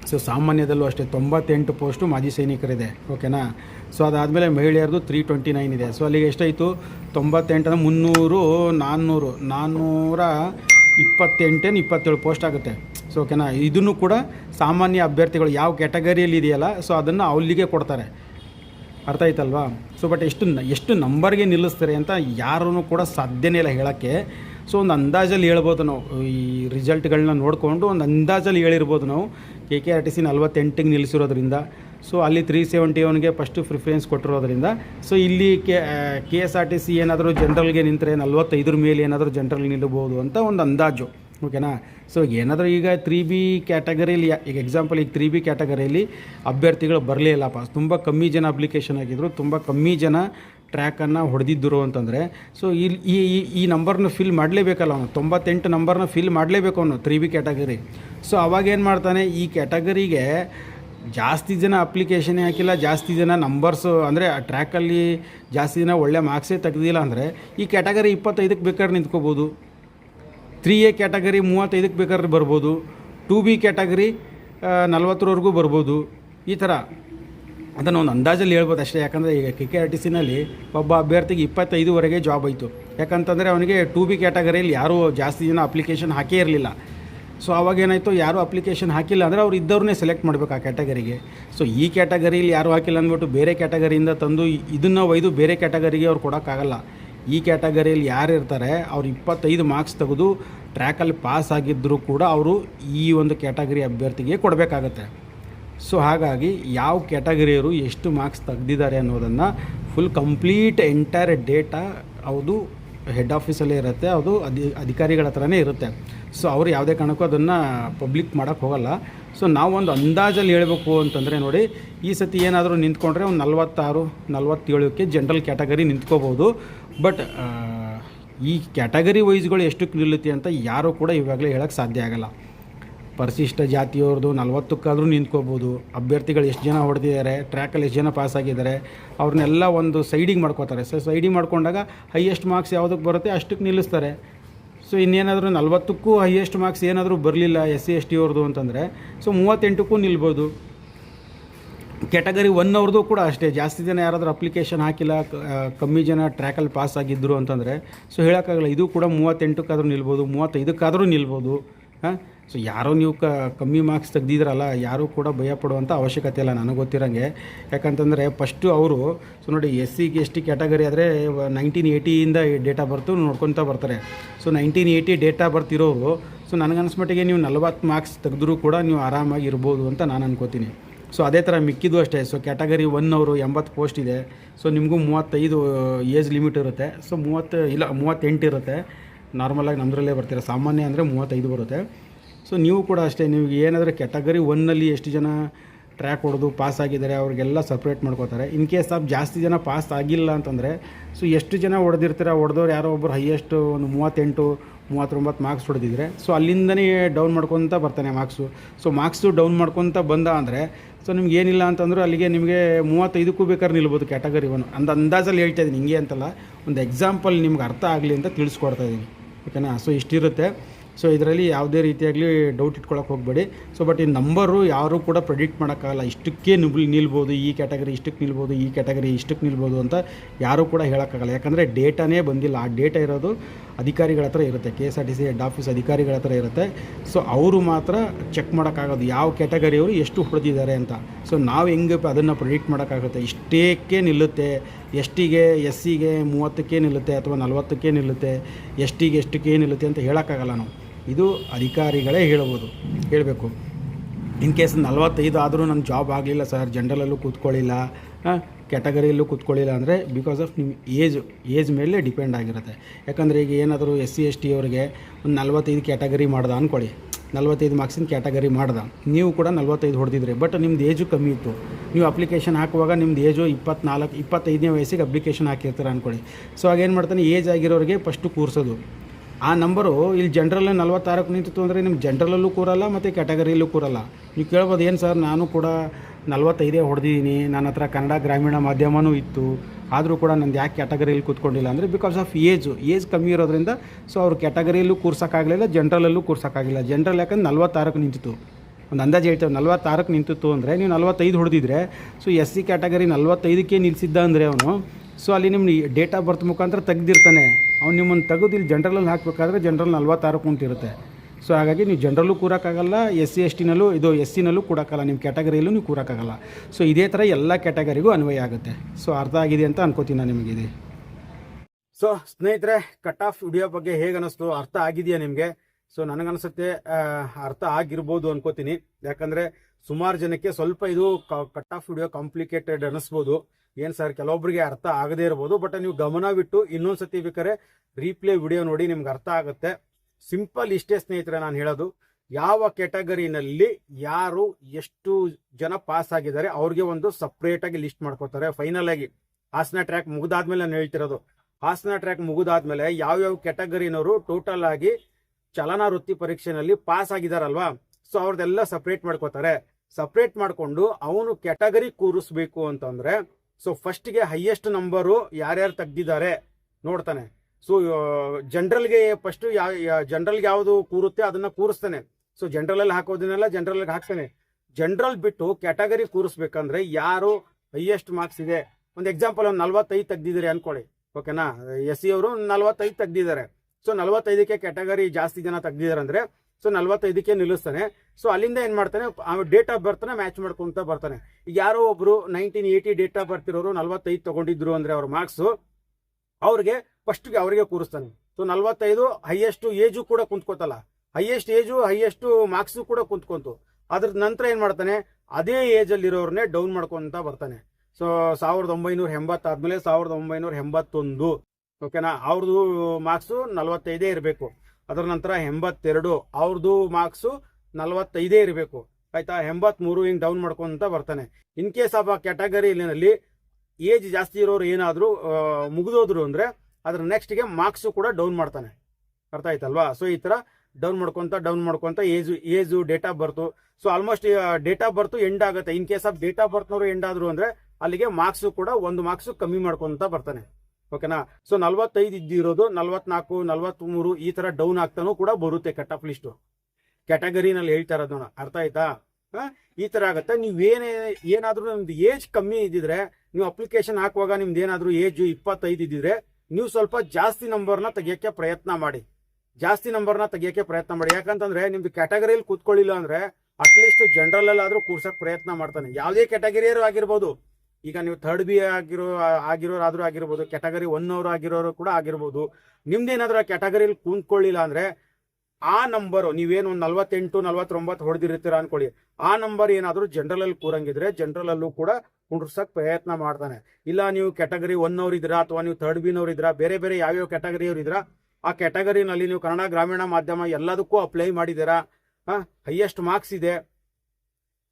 A: ಸೊ ಸಾಮಾನ್ಯದಲ್ಲೂ ಅಷ್ಟೇ ತೊಂಬತ್ತೆಂಟು ಪೋಸ್ಟು ಮಾಜಿ ಸೈನಿಕರಿದೆ ಓಕೆನಾ ಸೊ ಅದಾದಮೇಲೆ ಮಹಿಳೆಯರದು ತ್ರೀ ಟ್ವೆಂಟಿ ನೈನ್ ಇದೆ. ಸೊ ಅಲ್ಲಿಗೆ ಎಷ್ಟಾಯಿತು? ತೊಂಬತ್ತೆಂಟರ ಮುನ್ನೂರು, ನಾನ್ನೂರು, ನಾನ್ನೂರ ಇಪ್ಪತ್ತೆಂಟೇನು ಇಪ್ಪತ್ತೇಳು ಪೋಸ್ಟ್ ಆಗುತ್ತೆ. ಸೊ ಓಕೆನಾ ಇದನ್ನು ಕೂಡ ಸಾಮಾನ್ಯ ಅಭ್ಯರ್ಥಿಗಳು ಯಾವ ಕ್ಯಾಟಗರಿಯಲ್ಲಿ ಇದೆಯಲ್ಲ ಸೊ ಅದನ್ನು ಅಲ್ಲಿಗೆ ಕೊಡ್ತಾರೆ. ಅರ್ಥ ಆಯ್ತಲ್ವಾ? ಸೊ ಬಟ್ ಎಷ್ಟು ಎಷ್ಟು ನಂಬರ್ಗೆ ನಿಲ್ಲಿಸ್ತಾರೆ ಅಂತ ಯಾರೂ ಕೂಡ ಸಾಧ್ಯನೇ ಇಲ್ಲ ಹೇಳೋಕ್ಕೆ. ಸೊ ಒಂದು ಅಂದಾಜಲ್ಲಿ ಹೇಳ್ಬೋದು ನಾವು. ಈ ರಿಸಲ್ಟ್ಗಳನ್ನ ನೋಡಿಕೊಂಡು ಒಂದು ಅಂದಾಜಲ್ಲಿ ಹೇಳಿರ್ಬೋದು ನಾವು. K K R T C ನಲ್ವತ್ತೆಂಟಿಗೆ ನಿಲ್ಲಿಸಿರೋದ್ರಿಂದ, ಸೊ ಅಲ್ಲಿ ತ್ರೀ ಸೆವೆಂಟಿ ಒನ್ಗೆ ಫಸ್ಟು ಪ್ರಿಫರೆನ್ಸ್ ಕೊಟ್ಟಿರೋದ್ರಿಂದ, ಸೊ ಇಲ್ಲಿ K K S R T C ಏನಾದರೂ ಜನರಲ್ಗೆ ನಿಂತರೆ ನಲ್ವತ್ತೈದರ ಮೇಲೆ ಏನಾದರೂ ಜನರಲ್ ನಿಲ್ಲಬಹುದು ಅಂತ ಒಂದು ಅಂದಾಜು. ಓಕೆನಾ ಸೊ ಏನಾದರೂ ಈಗ ತ್ರೀ ಬಿ ಕ್ಯಾಟಗರಿಯಲ್ಲಿ ಈಗ ಎಕ್ಸಾಂಪಲ್ ಈಗ ತ್ರೀ ಬಿ ಕ್ಯಾಟಗರಿಯಲ್ಲಿ ಅಭ್ಯರ್ಥಿಗಳು ಬರಲೇ ಇಲ್ಲಪ್ಪ. ತುಂಬ ಕಮ್ಮಿ ಜನ ಅಪ್ಲಿಕೇಶನ್ ಆಗಿದ್ರು, ತುಂಬ ಕಮ್ಮಿ ಜನ ಟ್ರ್ಯಾಕನ್ನು ಹೊಡೆದಿದ್ದರು ಅಂತಂದರೆ ಸೊ ಇಲ್ಲಿ ಈ, ಈ- ಈ ನಂಬರ್ನ ಫಿಲ್ ಮಾಡಲೇಬೇಕಲ್ಲ ಅವನು. ತೊಂಬತ್ತೆಂಟು ನಂಬರ್ನ ಫಿಲ್ ಮಾಡಲೇಬೇಕು ಅವನು ತ್ರೀ ಬಿ ಕ್ಯಾಟಗರಿ ಸೊ ಅವಾಗೇನು ಮಾಡ್ತಾನೆ, ಈ ಕ್ಯಾಟಗರಿಗೆ ಜಾಸ್ತಿ ಜನ ಅಪ್ಲಿಕೇಶನ್ ಹಾಕಿಲ್ಲ, ಜಾಸ್ತಿ ಜನ ನಂಬರ್ಸು ಅಂದರೆ ಆ ಟ್ರ್ಯಾಕಲ್ಲಿ ಜಾಸ್ತಿ ಜನ ಒಳ್ಳೆ ಮಾರ್ಕ್ಸೇ ತೆಗ್ದಿಲ್ಲ ಅಂದರೆ, ಈ ಕ್ಯಾಟಗರಿ ಇಪ್ಪತ್ತೈದಕ್ಕೆ ಬೇಕಾದ್ರೆ ನಿಂತ್ಕೋಬೋದು. ತ್ರೀ ಎ ಕ್ಯಾಟಗರಿ ಮೂವತ್ತೈದಕ್ಕೆ ಬೇಕಾದ್ರೆ ಬರ್ಬೋದು. ಟೂ ಬಿ ಕ್ಯಾಟಗರಿ ನಲ್ವತ್ತರವರೆಗೂ ಬರ್ಬೋದು. ಈ ಥರ. ಅದನ್ನು ಒಂದು ಅಂದಾಜಲ್ಲಿ ಹೇಳ್ಬೋದು ಅಷ್ಟೇ. ಯಾಕಂದರೆ ಈಗ ಕೆ ಕೆ ಆರ್ ಟಿ ಸಿನಲ್ಲಿ ಒಬ್ಬ ಅಭ್ಯರ್ಥಿಗೆ ಇಪ್ಪತ್ತೈದುವರೆಗೆ ಜಾಬ್ ಆಯಿತು ಯಾಕಂತಂದರೆ ಅವನಿಗೆ ಟು ಬಿ ಕ್ಯಾಟಗರಿಯಲ್ಲಿ ಯಾರೂ ಜಾಸ್ತಿ ಜನ ಅಪ್ಲಿಕೇಶನ್ ಹಾಕೇ ಇರಲಿಲ್ಲ. ಸೊ ಅವಾಗ ಏನಾಯಿತು? ಯಾರೂ ಅಪ್ಲಿಕೇಶನ್ ಹಾಕಿಲ್ಲ ಅಂದರೆ ಅವ್ರು ಇದ್ದವ್ರನ್ನೇ ಸೆಲೆಕ್ಟ್ ಮಾಡಬೇಕು ಆ ಕ್ಯಾಟಗರಿಗೆ ಸೊ ಈ ಕ್ಯಾಟಗರಿಯಲ್ಲಿ ಯಾರೂ ಹಾಕಿಲ್ಲ ಅಂದ್ಬಿಟ್ಟು ಬೇರೆ ಕ್ಯಾಟಗರಿಯಿಂದ ತಂದು ಇದನ್ನು ಒಯ್ದು ಬೇರೆ ಕ್ಯಾಟಗರಿಗೆ ಅವ್ರು ಕೊಡೋಕ್ಕಾಗಲ್ಲ ಈ ಕ್ಯಾಟಗರಿಯಲ್ಲಿ ಯಾರು ಇರ್ತಾರೆ, ಅವ್ರು ಇಪ್ಪತ್ತೈದು ಮಾರ್ಕ್ಸ್ ತೆಗೆದು ಟ್ರ್ಯಾಕಲ್ಲಿ ಪಾಸ್ ಆಗಿದ್ದರೂ ಕೂಡ ಅವರು ಈ ಒಂದು ಕ್ಯಾಟಗರಿ ಅಭ್ಯರ್ಥಿಗೆ ಕೊಡಬೇಕಾಗತ್ತೆ. ಸೊ ಹಾಗಾಗಿ ಯಾವ ಕ್ಯಾಟಗರಿಯವರು ಎಷ್ಟು ಮಾರ್ಕ್ಸ್ ತೆಗ್ದಿದ್ದಾರೆ ಅನ್ನೋದನ್ನು ಫುಲ್ ಕಂಪ್ಲೀಟ್ ಎಂಟೈರ್ ಡೇಟಾ ಅದು ಹೆಡ್ ಆಫೀಸಲ್ಲೇ ಇರುತ್ತೆ ಅದು ಅಧಿ, ಅಧಿಕಾರಿಗಳ ಹತ್ರನೇ ಇರುತ್ತೆ. ಸೊ ಅವರು ಯಾವುದೇ ಕಾರಣಕ್ಕೂ ಅದನ್ನು ಪಬ್ಲಿಕ್ ಮಾಡೋಕ್ಕೆ ಹೋಗಲ್ಲ. ಸೊ ನಾವೊಂದು ಅಂದಾಜಲ್ಲಿ ಹೇಳಬೇಕು ಅಂತಂದರೆ ನೋಡಿ, ಈ ಸತಿ ಏನಾದರೂ ನಿಂತ್ಕೊಂಡ್ರೆ ಒಂದು ನಲ್ವತ್ತಾರು, ನಲ್ವತ್ತೇಳಕ್ಕೆ ಜನರಲ್ ಕ್ಯಾಟಗರಿ ನಿಂತ್ಕೋಬೋದು. ಬಟ್ ಈ ಕ್ಯಾಟಗರಿ ವೈಸ್ಗಳು ಎಷ್ಟು ನಿಲ್ಲುತ್ತೆ ಅಂತ ಯಾರೂ ಕೂಡ ಇವಾಗಲೇ ಹೇಳೋಕ್ಕೆ ಸಾಧ್ಯ ಆಗಲ್ಲ. ಪರಿಶಿಷ್ಟ ಜಾತಿಯವ್ರದ್ದು ನಲ್ವತ್ತಕ್ಕಾದರೂ ನಿಂತ್ಕೋಬೋದು. ಅಭ್ಯರ್ಥಿಗಳು ಎಷ್ಟು ಜನ ಹೊಡೆದಿದ್ದಾರೆ ಟ್ರ್ಯಾಕಲ್ಲಿ ಎಷ್ಟು ಜನ ಪಾಸ್ ಆಗಿದ್ದಾರೆ, ಅವ್ರನ್ನೆಲ್ಲ ಒಂದು ಸೈಡಿಗೆ ಮಾಡ್ಕೋತಾರೆ. ಸೊ ಸೈಡಿಂಗ್ ಮಾಡ್ಕೊಂಡಾಗ ಹೈಯೆಸ್ಟ್ ಮಾರ್ಕ್ಸ್ ಯಾವುದಕ್ಕೆ ಬರುತ್ತೆ ಅಷ್ಟಕ್ಕೆ ನಿಲ್ಲಿಸ್ತಾರೆ. ಸೊ ಇನ್ನೇನಾದರೂ ನಲವತ್ತಕ್ಕೂ ಹೈಯೆಸ್ಟ್ ಮಾರ್ಕ್ಸ್ ಏನಾದರೂ ಬರಲಿಲ್ಲ ಎಸ್ ಸಿ ಎಸ್ ಟಿ ಅವ್ರದ್ದು ಅಂತಂದರೆ ಸೊ ಮೂವತ್ತೆಂಟಕ್ಕೂ ನಿಲ್ಬೋದು. ಕ್ಯಾಟಗರಿ ಒನ್ ಅವ್ರದ್ದು ಕೂಡ ಅಷ್ಟೇ. ಜಾಸ್ತಿ ಜನ ಯಾರಾದರೂ ಅಪ್ಲಿಕೇಶನ್ ಹಾಕಿಲ್ಲ ಕಮ್ಮಿ ಜನ ಟ್ರ್ಯಾಕಲ್ಲಿ ಪಾಸ್ ಆಗಿದ್ದರು ಅಂತಂದರೆ ಸೊ ಹೇಳೋಕ್ಕಾಗಲ್ಲ. ಇದು ಕೂಡ ಮೂವತ್ತೆಂಟಕ್ಕಾದರೂ ನಿಲ್ಬೋದು, ಮೂವತ್ತೈದಕ್ಕಾದರೂ ನಿಲ್ಬೋದು. ಹಾಂ? ಸೊ ಯಾರೋ ನೀವು ಕ, ಕಮ್ಮಿ ಮಾರ್ಕ್ಸ್ ತೆಗ್ದಿದ್ರಲ್ಲ, ಯಾರೂ ಕೂಡ ಭಯ ಪಡುವಂಥ ಅವಶ್ಯಕತೆ ಇಲ್ಲ ನನಗೆ ಗೊತ್ತಿರೋಂಗೆ. ಯಾಕಂತಂದರೆ ಫಸ್ಟು ಅವರು ಸೊ ನೋಡಿ S C S T category ಆದರೆ ನೈನ್ಟೀನ್ ಏಯ್ಟಿಯಿಂದ ಡೇಟಾ ಬರ್ತು ನೋಡ್ಕೊತಾ ಬರ್ತಾರೆ. So nineteen eighty date of birth ಇರೋರು ಸೊ ನನಗನ್ಸ್ಮಟ್ಟಿಗೆ ನೀವು ನಲ್ವತ್ತು ಮಾರ್ಕ್ಸ್ ತೆಗೆದ್ರೂ ಕೂಡ ನೀವು ಆರಾಮಾಗಿ ಇರ್ಬೋದು ಅಂತ ನಾನು ಅನ್ಕೋತೀನಿ. ಸೊ ಅದೇ ಥರ ಮಿಕ್ಕಿದ್ದು ಅಷ್ಟೇ. ಸೊ ಕ್ಯಾಟಗರಿ ಒನ್ ಅವರು ಎಂಬತ್ತು ಪೋಸ್ಟ್ ಇದೆ. ಸೊ ನಿಮಗೂ ಮೂವತ್ತೈದು ಏಜ್ ಲಿಮಿಟ್ ಇರುತ್ತೆ. ಸೊ ಮೂವತ್ತು, ಇಲ್ಲ ಮೂವತ್ತೆಂಟು ಇರುತ್ತೆ. ನಾರ್ಮಲಾಗಿ ನಮ್ಮದ್ರಲ್ಲೇ ಬರ್ತೀರ. ಸಾಮಾನ್ಯ ಅಂದರೆ ಮೂವತ್ತೈದು ಬರುತ್ತೆ. ಸೊ ನೀವು ಕೂಡ ಅಷ್ಟೇ, ನಿಮಗೆ ಏನಾದರೂ ಕ್ಯಾಟಗರಿ ಒನ್ನಲ್ಲಿ ಎಷ್ಟು ಜನ ಟ್ರ್ಯಾಕ್ ಹೊಡೆದು ಪಾಸ್ ಆಗಿದ್ದಾರೆ, ಅವ್ರಿಗೆಲ್ಲ ಸಪ್ರೇಟ್ ಮಾಡ್ಕೋತಾರೆ. ಇನ್ ಕೇಸ್ ಆಫ್ ಜಾಸ್ತಿ ಜನ ಪಾಸ್ ಆಗಿಲ್ಲ ಅಂತಂದರೆ ಸೊ ಎಷ್ಟು ಜನ ಹೊಡೆದಿರ್ತೀರ, ಹೊಡೆದವ್ರು ಯಾರೋ ಒಬ್ಬರು ಹೈಯೆಸ್ಟ್ ಒಂದು ಮೂವತ್ತೆಂಟು, ಮೂವತ್ತೊಂಬತ್ತು ಮಾರ್ಕ್ಸ್ ಹೊಡೆದಿದ್ರೆ ಸೊ ಅಲ್ಲಿಂದನೇ ಡೌನ್ ಮಾಡ್ಕೊತ ಬರ್ತಾನೆ ಮಾರ್ಕ್ಸು ಸೊ ಮಾರ್ಕ್ಸು ಡೌನ್ ಮಾಡ್ಕೊತ ಬಂದ ಅಂದರೆ ಸೊ ನಿಮ್ಗೆ ಏನಿಲ್ಲ ಅಂತಂದ್ರೆ ಅಲ್ಲಿಗೆ ನಿಮಗೆ ಮೂವತ್ತೈದಕ್ಕೂ ಬೇಕಾದ್ರೆ ನಿಲ್ಬೋದು ಕ್ಯಾಟಗರಿ ಒನ್ ಅಂದ ಅಂದಾಜಲ್ಲಿ ಹೇಳ್ತಾ ಇದ್ದೀನಿ ಹಿಂಗೆ ಅಂತಲ್ಲ, ಒಂದು ಎಕ್ಸಾಂಪಲ್ ನಿಮ್ಗೆ ಅರ್ಥ ಆಗಲಿ ಅಂತ ತಿಳಿಸ್ಕೊಡ್ತಾ ಇದ್ದೀನಿ ಓಕೆನಾ ಸೊ ಇಷ್ಟಿರುತ್ತೆ. ಸೊ ಇದರಲ್ಲಿ ಯಾವುದೇ ರೀತಿಯಾಗಲಿ ಡೌಟ್ ಇಟ್ಕೊಳಕ್ಕೆ ಹೋಗಬೇಡಿ. ಸೊ ಬಟ್ ಈ ನಂಬರು ಯಾರೂ ಕೂಡ ಪ್ರೆಡಿಕ್ಟ್ ಮಾಡೋಕ್ಕಾಗಲ್ಲ. ಇಷ್ಟಕ್ಕೆ ನಿಲ್, ನಿಲ್ಬೋದು, ಈ ಕ್ಯಾಟಗರಿ ಇಷ್ಟಕ್ಕೆ ನಿಲ್ಬೋದು, ಈ ಕ್ಯಾಟಗರಿ ಇಷ್ಟಕ್ಕೆ ನಿಲ್ಬೋದು ಅಂತ ಯಾರೂ ಕೂಡ ಹೇಳೋಕ್ಕಾಗಲ್ಲ. ಯಾಕಂದರೆ ಡೇಟಾನೇ ಬಂದಿಲ್ಲ. ಆ ಡೇಟಾ ಇರೋದು ಅಧಿಕಾರಿಗಳ ಹತ್ರ ಇರುತ್ತೆ. K S R T C head office ಅಧಿಕಾರಿಗಳ ಹತ್ರ ಇರುತ್ತೆ. ಸೊ ಅವರು ಮಾತ್ರ ಚೆಕ್ ಮಾಡೋಕ್ಕಾಗೋದು. ಯಾವ ಕ್ಯಾಟಗರಿಯವರು ಎಷ್ಟು ಹೊಡೆದಿದ್ದಾರೆ ಅಂತ. ಸೊ ನಾವು ಹೆಂಗೆ ಅದನ್ನು ಪ್ರಿಡಿಕ್ಟ್ ಮಾಡೋಕ್ಕಾಗುತ್ತೆ? ಇಷ್ಟೇಕ್ಕೆ ನಿಲ್ಲುತ್ತೆ? ಎಷ್ಟಿಗೆ ಎಸ್ ಸಿಗೆ ಮೂವತ್ತಕ್ಕೆ ನಿಲ್ಲುತ್ತೆ ಅಥವಾ ನಲ್ವತ್ತಕ್ಕೆ ನಿಲ್ಲುತ್ತೆ? ಎಷ್ಟಿಗೆ, ಎಷ್ಟಕ್ಕೆ ನಿಲ್ಲುತ್ತೆ ಅಂತ ಹೇಳೋಕ್ಕಾಗಲ್ಲ ನಾವು. ಇದು ಅಧಿಕಾರಿಗಳೇ ಹೇಳ್ಬೋದು. ಹೇಳಬೇಕು. ಇನ್ ಕೇಸ್ ನಲ್ವತ್ತೈದು ಆದರೂ ನನ್ನ ಜಾಬ್ ಆಗಲಿಲ್ಲ ಸರ್ ಜನರಲಲ್ಲೂ ಕೂತ್ಕೊಳ್ಳಿಲ್ಲ ಕ್ಯಾಟಗರಿಯಲ್ಲೂ ಕೂತ್ಕೊಳ್ಳಿಲ್ಲ ಅಂದರೆ ಬಿಕಾಸ್ ಆಫ್ ನಿಮ್ಮ ಏಜ್ ಏಜ್ ಮೇಲೆ ಡಿಪೆಂಡ್ ಆಗಿರುತ್ತೆ. ಯಾಕಂದರೆ ಈಗ ಏನಾದರೂ ಎಸ್ ಸಿ ಎಸ್ ಟಿ ಅವರಿಗೆ ಒಂದು ನಲವತ್ತೈದು ಕ್ಯಾಟಗರಿ ಮಾಡ್ದ ಅಂದ್ಕೊಳ್ಳಿ ನಲವತ್ತೈದು ಮಾರ್ಕ್ಸಿನ ಕ್ಯಾಟಗರಿ ಮಾಡ್ದ. ನೀವು ಕೂಡ ನಲವತ್ತೈದು ಹೊಡೆದಿದ್ರಿ. ಬಟ್ ನಿಮ್ದು ಏಜು ಕಮ್ಮಿ ಇತ್ತು. ನೀವು ಅಪ್ಲಿಕೇಶನ್ ಹಾಕುವಾಗ ನಿಮ್ದು ಏಜು ಇಪ್ಪತ್ನಾಲ್ಕು, ಇಪ್ಪತ್ತೈದನೇ ವಯಸ್ಸಿಗೆ ಅಪ್ಲಿಕೇಶನ್ ಹಾಕಿರ್ತಾರೆ ಅಂದ್ಕೊಳ್ಳಿ ಸೊ ಆಗೇನು ಮಾಡ್ತಾನೆ ಏಜ್ ಆಗಿರೋರಿಗೆ ಫಸ್ಟು ಕೂರಿಸೋದು. ಆ ನಂಬರು ಇಲ್ಲಿ ಜನರಲ್ ನಲ್ವತ್ತಾರಕ್ಕೆ ನಿಂತಿತ್ತು ಅಂದರೆ ನಿಮ್ಮ ಜನ್ರಲಲ್ಲೂ ಕೂರಲ್ಲ, ಮತ್ತು ಕ್ಯಾಟಗರಿಯಲ್ಲೂ ಕೂರಲ್ಲ. ನೀವು ಕೇಳ್ಬೋದು, ಏನು ಸರ್, ನಾನು ಕೂಡ ನಲ್ವತ್ತೈದೇ ಹೊಡೆದಿದ್ದೀನಿ. ನನ್ನ ಹತ್ರ ಕನ್ನಡ ಗ್ರಾಮೀಣ ಮಾಧ್ಯಮನೂ ಇತ್ತು. ಆದರೂ ಕೂಡ ನಂದು ಯಾಕೆ ಕ್ಯಾಟಗರಿಯಲ್ಲಿ ಕೂತ್ಕೊಂಡಿಲ್ಲ? ಅಂದರೆ ಬಿಕಾಸ್ ಆಫ್ ಏಜು ಏಜ್ ಕಮ್ಮಿ ಇರೋದ್ರಿಂದ ಸೊ ಅವ್ರು ಕ್ಯಾಟಗರಿಯಲ್ಲೂ ಕೂರ್ಸೋಕ್ಕಾಗಲಿಲ್ಲ, ಜನ್ರಲಲ್ಲೂ ಕೂರ್ಸೋಕ್ಕಾಗಿಲ್ಲ ಜನರಲ್ ಯಾಕಂದ್ರೆ ನಲ್ವತ್ತಾರಕ್ಕೆ ನಿಂತಿತ್ತು. ಒಂದು ಅಂದಾಜು ಹೇಳ್ತೇವೆ, ನಲ್ವತ್ತಾರಕ್ಕೆ ನಿಂತಿತ್ತು ಅಂದರೆ ನೀವು ನಲ್ವತ್ತೈದು ಹೊಡೆದಿದ್ರೆ ಸೊ ಎಸ್ ಸಿ ಕ್ಯಾಟಗರಿ ನಲ್ವತ್ತೈದಕ್ಕೆ ನಿಲ್ಲಿಸಿದ್ದ ಅಂದರೆ ಅವನು ಸೊ ಅಲ್ಲಿ ನಿಮ್ಮ ಡೇಟ್ ಆಫ್ ಬರ್ತ್ ಮುಖಾಂತರ ತೆಗ್ದಿರ್ತಾನೆ. ಅವ್ನು ನಿಮ್ಮನ್ನು ತೆಗೆದು ಇಲ್ಲಿ ಜನರಲಲ್ಲಿ ಹಾಕಬೇಕಾದ್ರೆ ಜನರಲ್ ನಲ್ವತ್ತಾರು ಕುಂತಿರುತ್ತೆ ಸೊ ಹಾಗಾಗಿ ನೀವು ಜನರಲ್ಲೂ ಕೂರೋಕ್ಕಾಗಲ್ಲ ಎಸ್ ಸಿ ಎಸ್ ಟಿನಲ್ಲೂ ಇದು ಎಸ್ ಸಿನಲ್ಲೂ ಕೂಡಕ್ಕಲ್ಲ ನಿಮ್ಮ ಕ್ಯಾಟಗರಿಯಲ್ಲೂ ನೀವು ಕೂರೋಕ್ಕಾಗಲ್ಲ. ಸೊ ಇದೇ ಥರ ಎಲ್ಲ ಕ್ಯಾಟಗರಿಗೂ ಅನ್ವಯ ಆಗುತ್ತೆ. ಸೊ ಅರ್ಥ ಆಗಿದೆ ಅಂತ ಅನ್ಕೋತೀನಿ ನಾನು ನಿಮಗಿದೆ ಸೊ ಸ್ನೇಹಿತರೆ ಕಟ್ ಆಫ್ ವಿಡಿಯೋ ಬಗ್ಗೆ ಹೇಗೆ ಅನ್ನಿಸ್ತು ಅರ್ಥ ಆಗಿದೆಯಾ ನಿಮಗೆ? ಸೊ ನನಗನ್ಸುತ್ತೆ ಅರ್ಥ ಆಗಿರ್ಬೋದು ಅನ್ಕೋತೀನಿ. ಯಾಕಂದರೆ ಸುಮಾರು ಜನಕ್ಕೆ ಸ್ವಲ್ಪ ಇದು ಕಟ್ ಆಫ್ ವಿಡಿಯೋ ಕಾಂಪ್ಲಿಕೇಟೆಡ್ ಅನಿಸ್ಬೋದು ಏನು ಸರ್ ಕೆಲವೊಬ್ಬರಿಗೆ ಅರ್ಥ ಆಗದೇ ಇರ್ಬೋದು ಬಟ್ ನೀವು ಗಮನ ಬಿಟ್ಟು ಇನ್ನೊಂದು ಸತಿ ಬೇಕಾದ್ರೆ ರೀಪ್ಲೇ ವಿಡಿಯೋ ನೋಡಿ ನಿಮ್ಗೆ ಅರ್ಥ ಆಗುತ್ತೆ. ಸಿಂಪಲ್ ಇಷ್ಟೇ ಸ್ನೇಹಿತರೆ ನಾನು ಹೇಳೋದು. ಯಾವ ಕ್ಯಾಟಗರಿನಲ್ಲಿ ಯಾರು ಎಷ್ಟು ಜನ ಪಾಸ್ ಆಗಿದ್ದಾರೆ ಅವ್ರಿಗೆ ಒಂದು ಸಪ್ರೇಟ್ ಆಗಿ ಲಿಸ್ಟ್ ಮಾಡ್ಕೋತಾರೆ. ಫೈನಲ್ ಆಗಿ ಹಾಸನ ಟ್ರ್ಯಾಕ್ ಮುಗಿದಾದ್ಮೇಲೆ ನಾನು ಹೇಳ್ತಿರೋದು. ಹಾಸನ ಟ್ರ್ಯಾಕ್ ಮುಗಿದಾದ್ಮೇಲೆ ಯಾವ್ಯಾವ ಕ್ಯಾಟಗರಿನವರು ಟೋಟಲ್ ಆಗಿ ಚಲನಾ ವೃತ್ತಿ ಪರೀಕ್ಷೆನಲ್ಲಿ ಪಾಸ್ ಆಗಿದಾರಲ್ವಾ? ಸೊ ಅವ್ರದ್ದೆಲ್ಲ ಸಪ್ರೇಟ್ ಮಾಡ್ಕೋತಾರೆ. ಸಪ್ರೇಟ್ ಮಾಡಿಕೊಂಡು ಅವನು ಕ್ಯಾಟಗರಿ ಕೂರಿಸ್ಬೇಕು ಅಂತಂದ್ರೆ ಸೊ ಫಸ್ಟ್ಗೆ ಹೈಯೆಸ್ಟ್ ನಂಬರು ಯಾರ್ಯಾರು ತೆಗ್ದಿದ್ದಾರೆ ನೋಡ್ತಾನೆ. ಸೊ ಜನರಲ್ಗೆ ಫಸ್ಟ್ ಯಾವ ಜನ್ರಲ್ಗೆ ಯಾವುದು ಕೂರುತ್ತೆ ಅದನ್ನ ಕೂರಿಸ್ತಾನೆ. ಸೊ ಜನರಲ್ ಹಾಕೋದನ್ನೆಲ್ಲ ಜನರಲ್ ಹಾಕ್ತಾನೆ. ಜನರಲ್ ಬಿಟ್ಟು ಕ್ಯಾಟಗರಿ ಕೂರಿಸ್ಬೇಕಂದ್ರೆ ಯಾರು ಹೈಯೆಸ್ಟ್ ಮಾರ್ಕ್ಸ್ ಇದೆ? ಒಂದು ಎಕ್ಸಾಂಪಲ್ ಒಂದು ನಲ್ವತ್ತೈದು ತೆಗ್ದಿದ್ದಾರೆ ಅನ್ಕೊಳ್ಳಿ. ಓಕೆನಾ ಎಸ್ ಸಿ ಅವರು ನಲ್ವತ್ತೈದು ತೆಗ್ದಿದ್ದಾರೆ. ಸೊ ನಲ್ವತ್ತೈದಕ್ಕೆ ಕ್ಯಾಟಗರಿ ಜಾಸ್ತಿ ಜನ ತೆಗ್ದಿದ್ದಾರೆ ಅಂದ್ರೆ ಸೊ ನಲ್ವತ್ತೈದಕ್ಕೆ ನಿಲ್ಲಿಸ್ತಾನೆ. ಸೊ ಅಲ್ಲಿಂದ ಏನು ಮಾಡ್ತಾನೆ? ಡೇಟ್ ಆಫ್ ಬರ್ತಾನೆ ಮ್ಯಾಚ್ ಮಾಡ್ಕೊಂತ ಬರ್ತಾನೆ. ಈಗ ಯಾರೋ ಒಬ್ರು nineteen eighty date of birth ಇರೋರು ನಲ್ವತ್ತೈದು ತಗೊಂಡಿದ್ರು ಅಂದ್ರೆ ಅವ್ರ ಮಾರ್ಕ್ಸ್ ಅವ್ರಿಗೆ ಫಸ್ಟ್ಗೆ ಅವರಿಗೆ ಕೂರಿಸ್ತಾನೆ. ಸೊ ನಲ್ವತ್ತೈದು ಹೈಯೆಸ್ಟ್ ಏಜು ಕೂಡ ಕುಂತ್ಕೋತಲ್ಲ. ಹೈಯೆಸ್ಟ್ ಏಜು ಹೈಯೆಸ್ಟ್ ಮಾರ್ಕ್ಸು ಕೂಡ ಕುಂತ್ಕೊಂತು. ಅದ್ರ ನಂತರ ಏನು ಮಾಡ್ತಾನೆ? ಅದೇ ಏಜ್ ಅಲ್ಲಿ ಇರೋರ್ನೇ ಡೌನ್ ಮಾಡ್ಕೊತ ಬರ್ತಾನೆ. ಸೊ ಸಾವಿರದ ಒಂಬೈನೂರ ಎಂಬತ್ತಾದ್ಮೇಲೆ ಸಾವಿರದ ಒಂಬೈನೂರ ಎಂಬತ್ತೊಂದು. ಓಕೆನಾ ಅವ್ರದ್ದು ಮಾರ್ಕ್ಸು ನಲ್ವತ್ತೈದೇ ಇರಬೇಕು. ಅದರ ನಂತರ ಎಂಬತ್ತೆರಡು ಅವ್ರದ್ದು ಮಾರ್ಕ್ಸು ನಲವತ್ತೈದೇ ಇರಬೇಕು. ಆಯ್ತಾ? ಎಂಬತ್ಮೂರು ಹಿಂಗೆ ಡೌನ್ ಮಾಡ್ಕೊಂತ ಬರ್ತಾನೆ. ಇನ್ ಕೇಸ್ ಆಫ್ ಆ ಕ್ಯಾಟಗರಿನಲ್ಲಿ ಏಜ್ ಜಾಸ್ತಿ ಇರೋರು ಏನಾದರೂ ಮುಗಿದೋದ್ರು ಅಂದರೆ ಅದ್ರ ನೆಕ್ಸ್ಟ್ಗೆ ಮಾರ್ಕ್ಸು ಕೂಡ ಡೌನ್ ಮಾಡ್ತಾನೆ. ಅರ್ಥ ಆಯ್ತಲ್ವಾ? ಸೊ ಈ ಥರ ಡೌನ್ ಮಾಡ್ಕೊತ ಡೌನ್ ಮಾಡ್ಕೊತ age age date of birth so almost date of birth end ಆಗುತ್ತೆ. In case of date of ಬರ್ತ್ನವರು end ಆದ್ರು ಅಂದರೆ ಅಲ್ಲಿಗೆ ಮಾರ್ಕ್ಸು ಕೂಡ ಒಂದು ಮಾರ್ಕ್ಸು ಕಮ್ಮಿ ಮಾಡ್ಕೊತ ಬರ್ತಾನೆ. ಓಕೆನಾ? ಸೊ ನಲ್ವತ್ತೈದು ಇದ್ದಿರೋದು, ನಲ್ವತ್ನಾಲ್ಕು, ನಲ್ವತ್ಮೂರು ಈ ತರ ಡೌನ್ ಆಗ್ತಾನೂ ಕೂಡ ಬರುತ್ತೆ ಕಟ್ ಆಫ್ ಲಿಸ್ಟ್ ಕ್ಯಾಟಗರಿನಲ್ಲಿ ಹೇಳ್ತಾ ಇರೋದು ನೋಡ, ಅರ್ಥ ಆಯ್ತಾ? ಈ ತರ ಆಗುತ್ತೆ. ಏನೇ, ಏನಾದ್ರೂ ನಿಮ್ದು ಏಜ್ ಕಮ್ಮಿ ಇದ್ದಿದ್ರೆ, ನೀವು ಅಪ್ಲಿಕೇಶನ್ ಹಾಕುವಾಗ ನಿಮ್ದು ಏನಾದ್ರೂ ಏಜ್ ಇಪ್ಪತ್ತೈದು ಇದ್ದಿದ್ರೆ, ನೀವು ಸ್ವಲ್ಪ ಜಾಸ್ತಿ ನಂಬರ್ನ ತೆಗಿಯಕ್ಕೆ ಪ್ರಯತ್ನ ಮಾಡಿ. ಜಾಸ್ತಿ ನಂಬರ್ನ ತೆಗಿಯಕ್ಕೆ ಪ್ರಯತ್ನ ಮಾಡಿ. ಯಾಕಂತಂದ್ರೆ ನಿಮ್ದು ಕ್ಯಾಟಗರಿಯಲ್ಲಿ ಕೂತ್ಕೊಳ್ಳಿಲ್ಲ ಅಂದ್ರೆ ಅಟ್ಲೀಸ್ಟ್ ಜನರಲ್ ಅಲ್ಲಾದ್ರೂ ಕೂರ್ಸಕ್ ಪ್ರಯತ್ನ ಮಾಡ್ತಾನೆ. ಯಾವುದೇ ಕ್ಯಾಟಗರಿಯರು ಆಗಿರ್ಬೋದು. ಈಗ ನೀವು ಥರ್ಡ್ ಬಿ ಆಗಿರೋ, ಆಗಿರೋರಾದ್ರೂ ಆಗಿರ್ಬೋದು ಕ್ಯಾಟಗರಿ ಒನ್ ಅವರು ಆಗಿರೋರು ಕೂಡ ಆಗಿರ್ಬೋದು. ನಿಮ್ದೇನಾದ್ರೂ ಆ ಕ್ಯಾಟಗರಿಲಿ ಕುಂತ್ಕೊಳ್ಳಿಲ್ಲ ಅಂದ್ರೆ ಆ ನಂಬರು ನೀವೇನು ಒಂದು ನಲ್ವತ್ತೆಂಟು, ನಲ್ವತ್ತೊಂಬತ್ತು ಹೊಡೆದಿರ್ತೀರ ಅನ್ಕೊಳ್ಳಿ. ಆ ನಂಬರ್ ಏನಾದರೂ ಜನರಲ್ ಅಲ್ಲಿ ಕೂರಂಗಿದ್ರೆ ಜನರಲ್ ಅಲ್ಲೂ ಕೂಡ ಕುಂಡ್ರಸಕ್ ಪ್ರಯತ್ನ ಮಾಡ್ತಾನೆ. ಇಲ್ಲ ನೀವು ಕ್ಯಾಟಗರಿ ಒನ್ ಅವ್ರು ಇದ್ದೀರಾ ಅಥವಾ ನೀವು ಥರ್ಡ್ ಬಿನವ್ರು ಇದ್ರಾ ಬೇರೆ ಬೇರೆ ಯಾವ್ಯಾವ ಕ್ಯಾಟಗರಿಯವ್ರು ಇದ್ರಾ ಆ ಕ್ಯಾಟಗರಿನಲ್ಲಿ ನೀವು ಕನ್ನಡ ಗ್ರಾಮೀಣ ಮಾಧ್ಯಮ ಎಲ್ಲದಕ್ಕೂ ಅಪ್ಲೈ ಮಾಡಿದ್ದೀರಾ? ಹೈಯೆಸ್ಟ್ ಮಾರ್ಕ್ಸ್ ಇದೆ.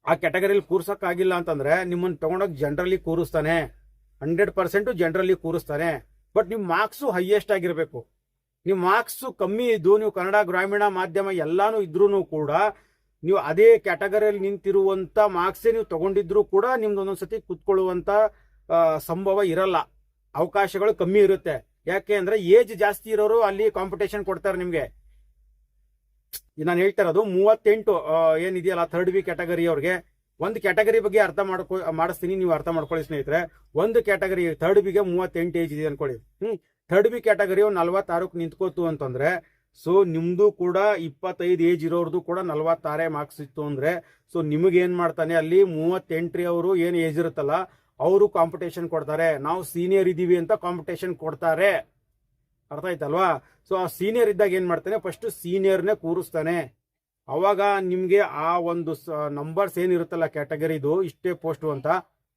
A: ಆ ಕ್ಯಾಟಗರಿಲಿ ಕೂರ್ಸೋಕ್ಕಾಗಿಲ್ಲ ಅಂತಂದ್ರೆ ನಿಮ್ಮನ್ನು ತಗೊಂಡೋಗಿ ಜನರಲ್ಲಿ ಕೂರಿಸ್ತಾನೆ. ಹಂಡ್ರೆಡ್ ಪರ್ಸೆಂಟು ಜನರಲ್ಲಿ ಕೂರಿಸ್ತಾನೆ. ಬಟ್ ನಿಮ್ಮ ಮಾರ್ಕ್ಸು ಹೈಯೆಸ್ಟ್ ಆಗಿರಬೇಕು. ನಿಮ್ಮ ಮಾರ್ಕ್ಸು ಕಮ್ಮಿ ಇದ್ದು ನೀವು ಕನ್ನಡ ಗ್ರಾಮೀಣ ಮಾಧ್ಯಮ ಎಲ್ಲಾನು ಇದ್ರೂ ಕೂಡ ನೀವು ಅದೇ ಕ್ಯಾಟಗರಿಯಲ್ಲಿ ನಿಂತಿರುವಂತ ಮಾರ್ಕ್ಸೇ ನೀವು ತಗೊಂಡಿದ್ರು ಕೂಡ ನಿಮ್ದು ಒಂದೊಂದ್ಸತಿ ಕೂತ್ಕೊಳ್ಳುವಂಥ ಸಂಭವ ಇರಲ್ಲ. ಅವಕಾಶಗಳು ಕಮ್ಮಿ ಇರುತ್ತೆ. ಯಾಕೆ ಅಂದ್ರೆ ಏಜ್ ಜಾಸ್ತಿ ಇರೋರು ಅಲ್ಲಿ ಕಾಂಪಿಟೇಷನ್ ಕೊಡ್ತಾರೆ ನಿಮ್ಗೆ. ನಾನು ಹೇಳ್ತಾ ಇರೋದು ಮೂವತ್ತೆಂಟು ಏನಿದೆಯಲ್ಲ ಥರ್ಡ್ ವಿ ಕ್ಯಾಟಗರಿ ಅವ್ರಿಗೆ, ಒಂದು ಕ್ಯಾಟಗರಿ ಬಗ್ಗೆ ಅರ್ಥ ಮಾಡ್ಕೊ, ಮಾಡಿಸ್ತೀನಿ, ನೀವು ಅರ್ಥ ಮಾಡ್ಕೊಳ್ಳಿ ಸ್ನೇಹಿತರೆ. ಒಂದು ಕ್ಯಾಟಗರಿ ಥರ್ಡ್ ಬಿಗೆ ಮೂವತ್ತೆಂಟು ಏಜ್ ಇದೆ ಅನ್ಕೊಳ್ಳಿ. ಹ್ಮ್ ಥರ್ಡ್ ಬಿ ಕ್ಯಾಟಗರಿ ನಲ್ವತ್ತಾರಕ್ಕೆ ನಿಂತ್ಕೋತು ಅಂತಂದ್ರೆ, ಸೊ ನಿಮ್ಮದು ಕೂಡ ಇಪ್ಪತ್ತೈದು ಏಜ್ ಇರೋರ್ದು ಕೂಡ ನಲ್ವತ್ತಾರೇ ಮಾರ್ಕ್ಸ್ ಇತ್ತು ಅಂದ್ರೆ, ಸೊ ನಿಮಗೆ ಏನ್ ಮಾಡ್ತಾನೆ ಅಲ್ಲಿ ಮೂವತ್ತೆಂಟ್ರಿ ಅವರು ಏನು ಏಜ್ ಇರುತ್ತಲ್ಲ, ಅವರು ಕಾಂಪಿಟೇಷನ್ ಕೊಡ್ತಾರೆ. ನಾವು ಸೀನಿಯರ್ ಇದ್ದೀವಿ ಅಂತ ಕಾಂಪಿಟೇಷನ್ ಕೊಡ್ತಾರೆ. ಅರ್ಥ ಆಯ್ತಲ್ವಾ? ಸೊ ಆ ಸೀನಿಯರ್ ಇದ್ದಾಗ ಏನ್ ಮಾಡ್ತಾನೆ? ಫಸ್ಟ್ ಸೀನಿಯರ್ನೇ ಕೂರಿಸ್ತಾನೆ. ಅವಾಗ ನಿಮ್ಗೆ ಆ ಒಂದು ನಂಬರ್ಸ್ ಏನಿರುತ್ತಲ್ಲ ಕ್ಯಾಟಗರಿದು ಇಷ್ಟೇ ಪೋಸ್ಟ್ ಅಂತ,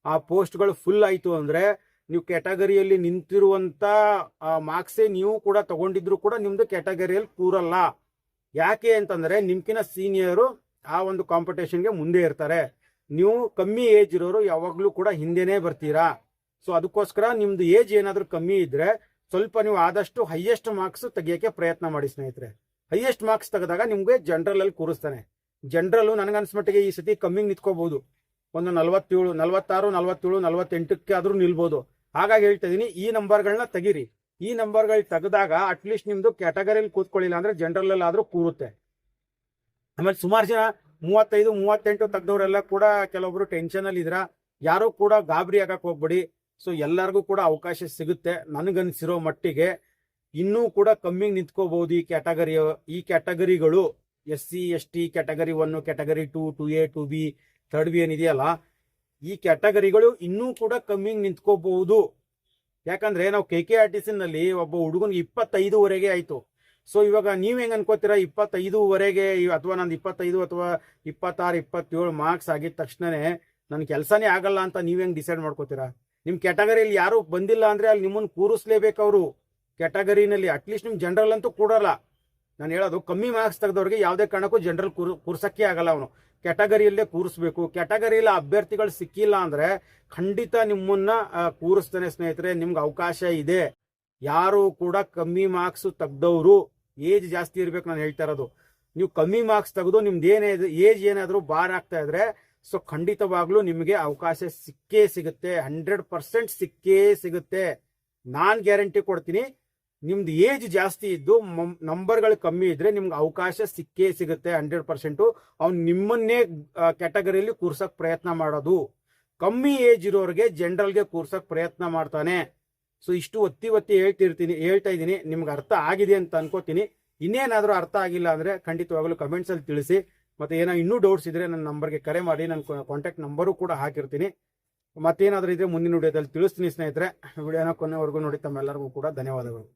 A: ಆ ಪೋಸ್ಟ್ಗಳು ಫುಲ್ ಆಯ್ತು ಅಂದ್ರೆ, ನೀವು ಕ್ಯಾಟಗರಿಯಲ್ಲಿ ನಿಂತಿರುವಂತ ಮಾರ್ಕ್ಸೇ ನೀವು ಕೂಡ ತಗೊಂಡಿದ್ರು ಕೂಡ ನಿಮ್ದು ಕ್ಯಾಟಗರಿಯಲ್ಲಿ ಕೂರಲ್ಲ. ಯಾಕೆ ಅಂತಂದ್ರೆ ನಿಮ್ಕಿನ ಸೀನಿಯರು ಆ ಒಂದು ಕಾಂಪಿಟೇಷನ್ಗೆ ಮುಂದೆ ಇರ್ತಾರೆ. ನೀವು ಕಮ್ಮಿ ಏಜ್ ಇರೋರು ಯಾವಾಗ್ಲೂ ಕೂಡ ಹಿಂದೆನೇ ಬರ್ತೀರಾ. ಸೊ ಅದಕ್ಕೋಸ್ಕರ ನಿಮ್ದು ಏಜ್ ಏನಾದ್ರೂ ಕಮ್ಮಿ ಇದ್ರೆ ಸ್ವಲ್ಪ ನೀವು ಆದಷ್ಟು ಹೈಯೆಸ್ಟ್ ಮಾರ್ಕ್ಸ್ ತೆಗಿಯೋಕ್ಕೆ ಪ್ರಯತ್ನ ಮಾಡಿ, ಸ್ನೇಹಿತರೆ. ಹೈಯೆಸ್ಟ್ ಮಾರ್ಕ್ಸ್ ತೆಗೆದಾಗ ನಿಮಗೆ ಜನರಲ್ ಅಲ್ಲಿ ಕೂರಿಸ್ತಾನೆ. ಜನರಲ್ ಮಟ್ಟಿಗೆ ಈ ಸತಿ ಕಮ್ಮಿ ನಿಂತ್ಕೋಬಹುದು ಒಂದು ನಲವತ್ತೇಳು, ನಲವತ್ತಾರು, ನಲವತ್ತೇಳು, ನಲವತ್ತೆಂಟಕ್ಕೆ ಆದ್ರೂ ನಿಲ್ಬೋದು. ಹಾಗಾಗಿ ಹೇಳ್ತಾ ಇದೀನಿ, ಈ ನಂಬರ್ಗಳನ್ನ ತೆಗೀರಿ. ಈ ನಂಬರ್ಗಳು ತೆಗೆದಾಗ ಅಟ್ಲೀಸ್ಟ್ ನಿಮ್ದು ಕ್ಯಾಟಗರಿಯಲ್ಲಿ ಕೂತ್ಕೊಳ್ಳಿಲ್ಲ ಅಂದ್ರೆ ಜನರಲ್ ಅಲ್ಲಿ ಆದ್ರೂ ಕೂರುತ್ತೆ. ಆಮೇಲೆ ಸುಮಾರು ಜನ ಮೂವತ್ತೈದು, ಮೂವತ್ತೆಂಟು ತೆಗ್ದವರೆಲ್ಲ ಕೂಡ ಕೆಲವೊಬ್ರು ಟೆನ್ಷನ್ ಅಲ್ಲಿ ಇದ್ರ ಯಾರು ಕೂಡ ಗಾಬರಿ ಆಗಕ್ ಹೋಗ್ಬೇಡಿ. ಸೊ ಎಲ್ಲರಿಗೂ ಕೂಡ ಅವಕಾಶ ಸಿಗುತ್ತೆ. ನನಗನ್ಸಿರೋ ಮಟ್ಟಿಗೆ ಇನ್ನೂ ಕೂಡ ಕಮ್ಮಿ ನಿಂತ್ಕೋಬಹುದು ಈ ಕ್ಯಾಟಗರಿ, ಈ ಕ್ಯಾಟಗರಿಗಳು. S C, S T category one, category two two A, two B, third B ಏನಿದೆಯಲ್ಲ, ಈ ಕ್ಯಾಟಗರಿಗಳು ಇನ್ನೂ ಕೂಡ ಕಮ್ಮಿ ನಿಂತ್ಕೋಬಹುದು ಯಾಕಂದ್ರೆ ನಾವು K K R T C ನಲ್ಲಿ ಒಬ್ಬ ಹುಡುಗನ್ ಇಪ್ಪತ್ತೈದುವರೆಗೆ ಆಯ್ತು. ಸೊ ಇವಾಗ ನೀವ್ ಹೆಂಗ್ ಅನ್ಕೋತೀರಾ? ಇಪ್ಪತ್ತೈದುವರೆಗೆ ಅಥವಾ ನಂದು ಇಪ್ಪತ್ತೈದು ಅಥವಾ ಇಪ್ಪತ್ತಾರು, ಇಪ್ಪತ್ತೇಳು ಮಾರ್ಕ್ಸ್ ಆಗಿದ ತಕ್ಷಣನೇ ನನ್ನ ಕೆಲಸನೇ ಆಗಲ್ಲ ಅಂತ ನೀವ್ ಹೆಂಗ್ ಡಿಸೈಡ್ ಮಾಡ್ಕೋತೀರಾ? ನಿಮ್ ಕ್ಯಾಟಗರಿಯಲ್ಲಿ ಯಾರು ಬಂದಿಲ್ಲ ಅಂದ್ರೆ ಅಲ್ಲಿ ನಿಮ್ಮನ್ನು ಕೂರಿಸ್ಲೇಬೇಕು ಅವರು. ಕ್ಯಾಟಗರಿನಲ್ಲಿ ಅಟ್ಲೀಸ್ಟ್ ನಿಮ್ ಜನರಲ್ ಅಂತೂ ಕೂಡಲ್ಲ ನಾನು ಹೇಳೋದು ಕಮ್ಮಿ ಮಾರ್ಕ್ಸ್ ತೆಗೆದವ್ರಿಗೆ ಯಾವುದೇ ಕಾರಣಕ್ಕೂ ಜನರಲ್ ಕೂರ್, ಕೂರ್ಸಕ್ಕೆ ಆಗಲ್ಲ ಅವನು. ಕ್ಯಾಟಗರಿಯಲ್ಲೇ ಕೂರಿಸ್ಬೇಕು. ಕ್ಯಾಟಗರಿಯಲ್ಲಿ ಅಭ್ಯರ್ಥಿಗಳು ಸಿಕ್ಕಿಲ್ಲ ಅಂದ್ರೆ ಖಂಡಿತ ನಿಮ್ಮನ್ನ ಕೂರಿಸ್ತಾನೆ ಸ್ನೇಹಿತರೆ, ನಿಮ್ಗೆ ಅವಕಾಶ ಇದೆ. ಯಾರು ಕೂಡ ಕಮ್ಮಿ ಮಾರ್ಕ್ಸ್ ತೆಗ್ದವ್ರು ಏಜ್ ಜಾಸ್ತಿ ಇರ್ಬೇಕು ನಾನು ಹೇಳ್ತಾ ಇರೋದು. ನೀವು ಕಮ್ಮಿ ಮಾರ್ಕ್ಸ್ ತೆಗೆದು ನಿಮ್ದು ಏನೇ ಏಜ್ ಏನಾದರೂ ಬಾರ್ ಆಗ್ತಾ ಇದ್ರೆ ಸೊ ಖಂಡಿತವಾಗ್ಲೂ ನಿಮಗೆ ಅವಕಾಶ ಸಿಕ್ಕೇ ಸಿಗುತ್ತೆ. ಹಂಡ್ರೆಡ್ ಪರ್ಸೆಂಟ್ ಸಿಕ್ಕೇ ಸಿಗುತ್ತೆ. ನಾನ್ ಗ್ಯಾರಂಟಿ ಕೊಡ್ತೀನಿ, ನಿಮ್ದು ಏಜ್ ಜಾಸ್ತಿ ಇದ್ದು ನಂಬರ್ಗಳು ಕಮ್ಮಿ ಇದ್ರೆ ನಿಮ್ಗೆ ಅವಕಾಶ ಸಿಕ್ಕೇ ಸಿಗುತ್ತೆ ಹಂಡ್ರೆಡ್ ಪರ್ಸೆಂಟು ಅವ್ನು ನಿಮ್ಮನ್ನೇ ಕ್ಯಾಟಗರಿಯಲ್ಲಿ ಕೂರ್ಸಕ್ ಪ್ರಯತ್ನ ಮಾಡೋದು. ಕಮ್ಮಿ ಏಜ್ ಇರೋರಿಗೆ ಜನರಲ್ಗೆ ಕೂರ್ಸಕ್ ಪ್ರಯತ್ನ ಮಾಡ್ತಾನೆ. ಸೊ ಇಷ್ಟು ಒತ್ತಿ ಒತ್ತಿ ಹೇಳ್ತಿರ್ತೀನಿ, ಹೇಳ್ತಾ ಇದ್ದೀನಿ. ನಿಮ್ಗೆ ಅರ್ಥ ಆಗಿದೆ ಅಂತ ಅನ್ಕೋತೀನಿ. ಇನ್ನೇನಾದರೂ ಅರ್ಥ ಆಗಿಲ್ಲ ಅಂದ್ರೆ ಖಂಡಿತವಾಗ್ಲೂ ಕಮೆಂಟ್ಸ್ ಅಲ್ಲಿ ತಿಳಿಸಿ. ಮತ್ತೆ ಏನೋ ಇನ್ನೂ ಡೌಟ್ಸ್ ಇದ್ರೆ ನನ್ನ ನಂಬರ್ಗೆ ಕರೆ ಮಾಡಿ, ನನ್ನ ಕಾಂಟ್ಯಾಕ್ಟ್ ನಂಬರು ಕೂಡ ಹಾಕಿರ್ತೀನಿ. ಮತ್ತೇನಾದರೂ ಇದ್ರೆ ಮುಂದಿನ ವಿಡಿಯೋದಲ್ಲಿ ತಿಳಿಸ್ತೀನಿ ಸ್ನೇಹಿತರೆ. ವಿಡಿಯೋನ ಕೊನೆವರೆಗೂ ನೋಡಿ, ತಮ್ಮೆಲ್ಲರಿಗೂ ಕೂಡ ಧನ್ಯವಾದಗಳು.